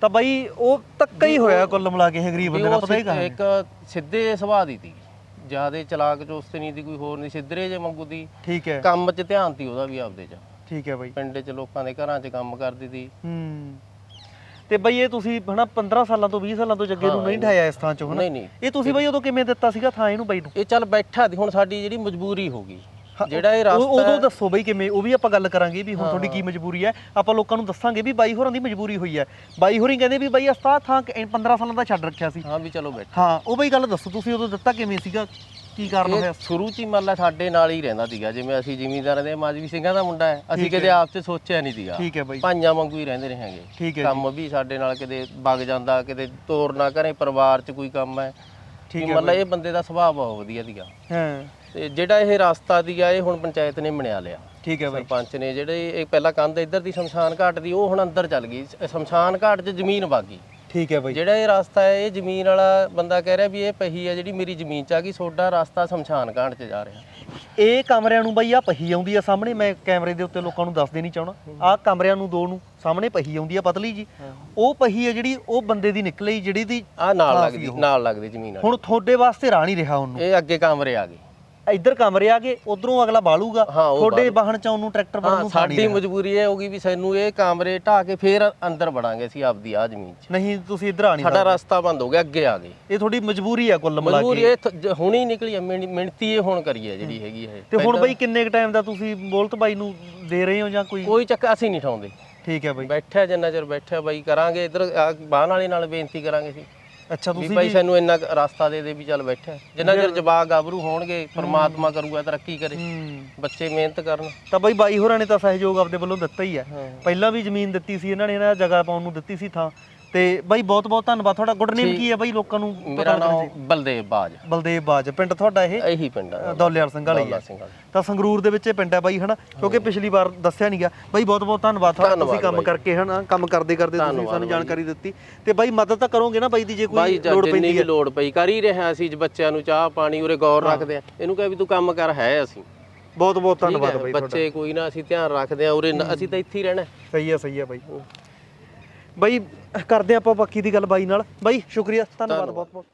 ਤਾਂ ਬਾਈ ਉਹ ਧੱਕਾ ਹੀ ਹੋਇਆ ਕੁੱਲ ਮਿਲਾ ਕੇ ਇਹ ਗਰੀਬ ਵੀ ਬੰਦੇ ਉਹ ਪਤਾ ਹੀ ਸਿੱਧੇ- ਇੱਕ ਸਿੱਧੇ ਸੁਭਾਅ ਦੀ ਸੀ ਜਿਆਦੇ ਚਲਾਕ ਚੁਸਤ ਨਹੀਂ ਦੀ ਕੋਈ ਹੋਰ ਨਹੀਂ ਸਿੱਧਰੇ ਜੇ ਮੰਗੂ ਦੀ ਠੀਕ ਹੈ। ਕੰਮ 'ਚ ਧਿਆਨ ਤੀ ਉਹਦਾ ਵੀ ਆਪਦੇ 'ਚ। ਠੀਕ ਹੈ ਬਾਈ। ਪਿੰਡ 'ਚ ਲੋਕਾਂ ਦੇ ਘਰਾਂ 'ਚ ਕੰਮ ਕਰਦੀ ਸੀ ਹੂੰ। ਤੇ ਬਈ ਇਹ ਤੁਸੀਂ ਹਨਾ 15 ਸਾਲਾਂ ਤੋਂ 20 ਸਾਲਾਂ ਤੋਂ ਜੱਗੇ ਨੂੰ ਨਹੀਂ ਠਾਇਆ ਇਸ ਥਾਂ ਚੋਂ ਹਨਾ? ਨਹੀਂ ਨਹੀਂ। ਇਹ ਤੁਸੀਂ ਬਈ ਉਦੋਂ ਕਿਵੇਂ ਦਿੱਤਾ ਸੀਗਾ ਥਾਂ ਇਹਨੂੰ ਬਈ ਨੂੰ? ਇਹ ਚੱਲ ਬੈਠਾ ਦੀ ਹੁਣ ਸਾਡੀ ਜਿਹੜੀ ਮਜਬੂਰੀ ਹੋ ਗਈ। ਜਿਹੜਾ ਇਹ ਉਹ- ਰਸਤਾ ਉਦੋਂ ਦੱਸੋ ਬਈ ਕਿਵੇਂ ਉਹ ਵੀ ਆਪਾਂ ਗੱਲ ਕਰਾਂਗੇ ਵੀ ਹੁਣ ਤੁਹਾਡੀ ਕੀ ਮਜਬੂਰੀ ਹੈ। ਆਪਾਂ ਲੋਕਾਂ ਨੂੰ ਦੱਸਾਂਗੇ ਵੀ ਬਾਈ ਹੋਰਾਂ ਦੀ ਮਜਬੂਰੀ ਹੋਈ ਹੈ। ਬਾਈ ਹੋਰੀ ਕਹਿੰਦੇ ਵੀ ਬਾਈ ਅਸਤਾ ਥਾਂ ਕ- 15 ਸਾਲਾਂ ਦਾ ਛੱਡ ਰੱਖਿਆ ਸੀ। ਹਾਂ ਵੀ ਚਲੋ ਬੈਠ। ਹਾਂ ਉਹ ਬਈ ਗੱਲ ਦੱਸੋ ਤੁਸੀਂ ਉਦੋਂ ਦਿੱਤਾ ਕਿਵੇਂ ਸੀਗਾ? ਕੀ ਕਾਰਨ ਇਹ ਹੋਇਆ? ਸ਼ੁਰੂ ਚ ਹੀ ਮੰਨ ਲਾ ਸਾਡੇ ਨਾਲ ਹੀ ਰਹਿੰਦਾ ਸੀਗਾ ਜਿਵੇਂ ਅਸੀਂ ਜ਼ਿਮੀਂਦਾਰਾਂ ਦੇ ਮਾਜਵੀ ਸਿੰਘਾਂ ਦਾ ਮੁੰਡਾ ਹੈ। ਅਸੀਂ ਕਦੇ ਆਪ ਚ ਸੋਚਿਆ ਨਹੀਂ ਸੀਗਾ। ਠੀਕ ਹੈ ਬਈ। ਭਾਈਆਂ ਵਾਂਗੂ ਹੀ ਰਹਿੰਦੇ ਰਹਾਂਗੇ ਠੀਕ ਹੈ ਕੰਮ ਵੀ ਸਾਡੇ ਨਾਲ ਕਿਤੇ ਵਗ ਜਾਂਦਾ ਕਿਤੇ ਤੋਰਨਾ ਘਰੇ ਪਰਿਵਾਰ ਚ ਕੋਈ ਕੰਮ ਹੈ। ਠੀਕ ਹੈ ਮੰਨ ਲਾ ਇਹ ਬੰਦੇ ਦਾ ਸੁਭਾਅ ਬਹੁਤ ਵਧੀਆ ਸੀਗਾ। ਹਾਂ। ਤੇ ਜਿਹੜਾ ਇਹ ਰਸਤਾ ਸੀਗਾ ਇਹ ਹੁਣ ਪੰਚਾਇਤ ਨੇ ਬਣਿਆ ਲਿਆ। ਠੀਕ ਹੈ ਬਾਈ। ਸਰਪੰਚ ਨੇ ਜਿਹੜੇ ਇਹ ਪਹਿਲਾਂ ਕੰਧ ਇੱਧਰ ਦੀ ਸ਼ਮਸ਼ਾਨ ਘਾਟ ਦੀ ਉਹ ਹੁਣ ਅੰਦਰ ਚੱਲ ਗਈ। ਸ਼ਮਸ਼ਾਨ ਘਾਟ 'ਚ ਜ਼ਮੀਨ ਵਾਗੀ। ਠੀਕ ਹੈ ਬਾਈ। ਜਿਹੜਾ ਇਹ ਰਸਤਾ ਹੈ ਇਹ ਜ਼ਮੀਨ ਵਾਲਾ ਬੰਦਾ ਕਹਿ ਰਿਹਾ ਵੀ ਇਹ ਪਹੀ ਹੈ ਜਿਹੜੀ ਮੇਰੀ ਜ਼ਮੀਨ 'ਚ ਆ ਗਈ ਤੁਹਾਡਾ ਰਸਤਾ ਸ਼ਮਸ਼ਾਨ ਘਾਟ 'ਚ ਜਾ ਰਿਹਾ। ਇਹ ਕਮਰਿਆਂ ਨੂੰ ਬਈ ਆ ਪਹੀ ਆਉਂਦੀ ਆ ਸਾਹਮਣੇ ਮੈਂ ਕੈਮਰੇ ਦੇ ਉੱਤੇ ਲੋਕਾਂ ਨੂੰ ਦੱਸ ਦੇਣੀ ਚਾਹਣਾ। ਆ ਕਮਰਿਆਂ ਨੂੰ ਦੋ ਨੂੰ ਸਾਹਮਣੇ ਪਹੀ ਆਉਂਦੀ ਆ ਪਤਲੀ ਜੀ। ਉਹ ਪਹੀ ਆ ਜਿਹੜੀ ਉਹ ਬੰਦੇ ਦੀ ਨਿਕਲੀ ਜਿਹੜੀ ਦੀ ਆ ਨਾਲ ਹਾਂ, ਲੱਗਦੀ ਨਾਲ ਲੱਗਦੀ ਜ਼ਮੀਨ ਵਾਲੀ। ਹੁਣ ਤੁਹਾਡੇ ਵਾਸਤੇ ਰਾਹ ਨਹੀਂ ਰਿਹਾ ਉਹਨੂੰ। ਇਹ ਅੱਗੇ ਕਮਰੇ ਆ ਗਏ। ਇੱਧਰ ਕਮਰੇ ਆ ਗਏ ਉਧਰੋਂ ਅਗਲਾ ਬਾਲੂਗਾ। ਹਾਂ, ਉਹ ਤੁਹਾਡੇ ਵਾਹਣ ਚ ਉਹਨੂੰ ਟਰੈਕਟਰ ਹਾਂ ਨੂੰ ਸਾਡੀ। ਮਜਬੂਰੀ ਇਹ ਹੋਗੀ ਵੀ ਸਾਨੂੰ ਇਹ ਕਮਰੇ ਢਾ ਕੇ ਫੇਰ ਅੰਦਰ ਵੜਾਂਗੇ ਅਸੀਂ ਆਪਦੀ ਆ ਜ਼ਮੀਨ 'ਚ। ਨਹੀਂ ਤੁਸੀਂ ਇੱਧਰ ਆ ਨਹੀਂ ਸਾਡਾ ਰਸਤਾ ਬੰਦ ਹੋ ਗਿਆ ਅੱਗੇ ਆ ਗਏ। ਇਹ ਤੁਹਾਡੀ ਮਜਬੂਰੀ ਆ ਕੁੱਲ ਮਿਲਾ ਮਜਬੂਰੀ ਕੇ। ਇਹ ਥ- ਜ- ਹੁਣੀ ਨਿਕਲੀ ਹੈ ਮਿਹਨ- ਮਿਹਨਤੀ ਇਹ ਹੁਣ ਕਰੀਏ ਜਿਹੜੀ ਹੈਗੀ ਇਹ। ਤੇ ਹੁਣ ਬਈ ਕਿੰਨੇ ਕ ਟਾਈਮ ਦਾ ਤੁਸੀਂ ਬੋਲਤ ਬਾਈ ਨੂੰ ਦੇ ਰਹੇ ਹੋ ਜਾਂ ਕੋਈ? ਕੋਈ ਚੱਕਰ ਅਸੀਂ ਨਹੀਂ ਠਾਉਂਦੇ ਠੀਕ ਹੈ ਬਾਈ। ਬੈਠਿਆ ਜਿੰਨਾ ਚਿਰ ਬੈਠਿਆ ਬਾਈ ਕਰਾਂਗੇ ਇਧਰ ਬਾਹਨ ਵਾਲੇ ਨਾਲ ਬੇਨਤੀ ਕਰਾਂਗੇ ਸੀ ਅੱਛਾ ਵੀ ਤੁਸੀਂ ਭਾਈ ਸਾਨੂੰ ਇੰਨਾ ਕੁ ਰਸਤਾ ਦੇ ਦੇ ਵੀ ਚੱਲ ਬੈਠਿਆ ਜਿੰਨਾ ਚਿਰ ਜਵਾਕ ਗਾਬਰੂ ਹੋਣਗੇ ਪਰਮਾਤਮਾ ਕਰੂਗਾ ਤਰੱਕੀ ਕਰੇ। ਹੂੰ। ਬੱਚੇ ਮਿਹਨਤ ਕਰਨ। ਤਾਂ ਬਾਈ ਬਾਈ ਹੋਰਾਂ ਨੇ ਤਾਂ ਸਹਿਯੋਗ ਆਪਦੇ ਵੱਲੋਂ ਦਿੱਤਾ ਹੀ ਹੈ। ਹਾਂ। ਪਹਿਲਾਂ ਵੀ ਜ਼ਮੀਨ ਦਿੱਤੀ ਸੀ ਇਹਨਾਂ ਨੇ ਇਹਨਾਂ ਜਗ੍ਹਾ ਪਾਉਣ ਨੂੰ ਦਿੱਤੀ ਸੀ ਥਾਂ। ਤੇ ਬਾਈ ਬਹੁਤ ਬਹੁਤ ਧੰਨਵਾਦ। ਤੁਹਾਡਾ ਗੁੱਡ ਨੇਮ ਕੀ ਹੈ ਬਾਈ? ਲੋਕਾਂ ਨੂੰ ਮੇਰਾ ਨਾਮ ਬਲਦੇਵ ਬਾਜ। ਬਲਦੇਵ ਬਾਜ। ਪਿੰਡ ਤੁਹਾਡਾ ਇਹ? ਇਹੀ ਪਿੰਡ ਆ। ਦੌਲੇਵਾਲ ਸਿੰਘ ਵਾਲਾ ਹੀ ਸਿੰਘ ਵਾਲਾ। ਤਾਂ ਸੰਗਰੂਰ ਦੇ ਵਿੱਚ ਇਹ ਪਿੰਡ ਹੈ ਬਾਈ ਹਨਾ? ਕਿਉਂਕਿ ਪਿਛਲੀ ਵਾਰ ਦੱਸਿਆ ਨਹੀਂ ਗਿਆ ਬਾਈ ਬਹੁਤ ਬਹੁਤ ਧੰਨਵਾਦ ਤੁਹਾਡਾ ਧੰਨਵਾਦ ਤੁਸੀਂ ਕੰਮ ਬਾਈ। ਕਰਕੇ ਹਨਾ? ਕੰਮ ਕਰਦੇ ਕਰਦੇ ਤੁਸੀਂ ਧੰਨਵਾਦ ਸਾਨੂੰ ਬਾਈ। ਜਾਣਕਾਰੀ ਦਿੱਤੀ। ਤੇ ਬਾਈ ਮਦਦ ਤਾਂ ਕਰੋਗੇ ਨਾ ਬਾਈ ਦੀ ਜੇ ਬਾਈ ਕੋਈ ਲੋੜ ਜਿੰਨੀ ਪੈਂਦੀ ਵੀ ਹੈ? ਲੋੜ ਪਈ ਕਰ ਹੀ ਰਿਹਾ ਅਸੀਂ ਬੱਚਿਆਂ ਨੂੰ ਚਾਹ ਪਾਣੀ ਉਰੇ ਗੌਰ ਰੱਖਦੇ ਆ। ਇਹਨੂੰ ਕਹੇ ਵੀ ਤੂੰ ਕੰਮ ਕਰ ਹੈ ਅਸੀਂ। ਬਹੁਤ ਬਹੁਤ ਠੀਕ ਧੰਨਵਾਦ ਹੈ ਬਾਈ ਤੁਹਾਡਾ। ਬੱਚੇ ਕੋਈ ਨਾ ਅਸੀਂ ਧਿਆਨ ਰੱਖਦੇ ਆ ਉਰੇ ਨ- ਅਸੀਂ ਤਾਂ ਇੱਥੇ ਹੀ ਰਹਿਣਾ। ਸਹੀ ਹੈ ਸਹੀ ਹੈ ਬਾਈ। ਬਾਈ ਕਰਦੇ ਆਪਾਂ ਬਾਕੀ ਦੀ ਗੱਲ ਬਾਈ ਨਾਲ। ਬਾਈ ਸ਼ੁਕਰੀਆ ਧੰਨਵਾਦ ਬਹੁਤ ਬਹੁਤ।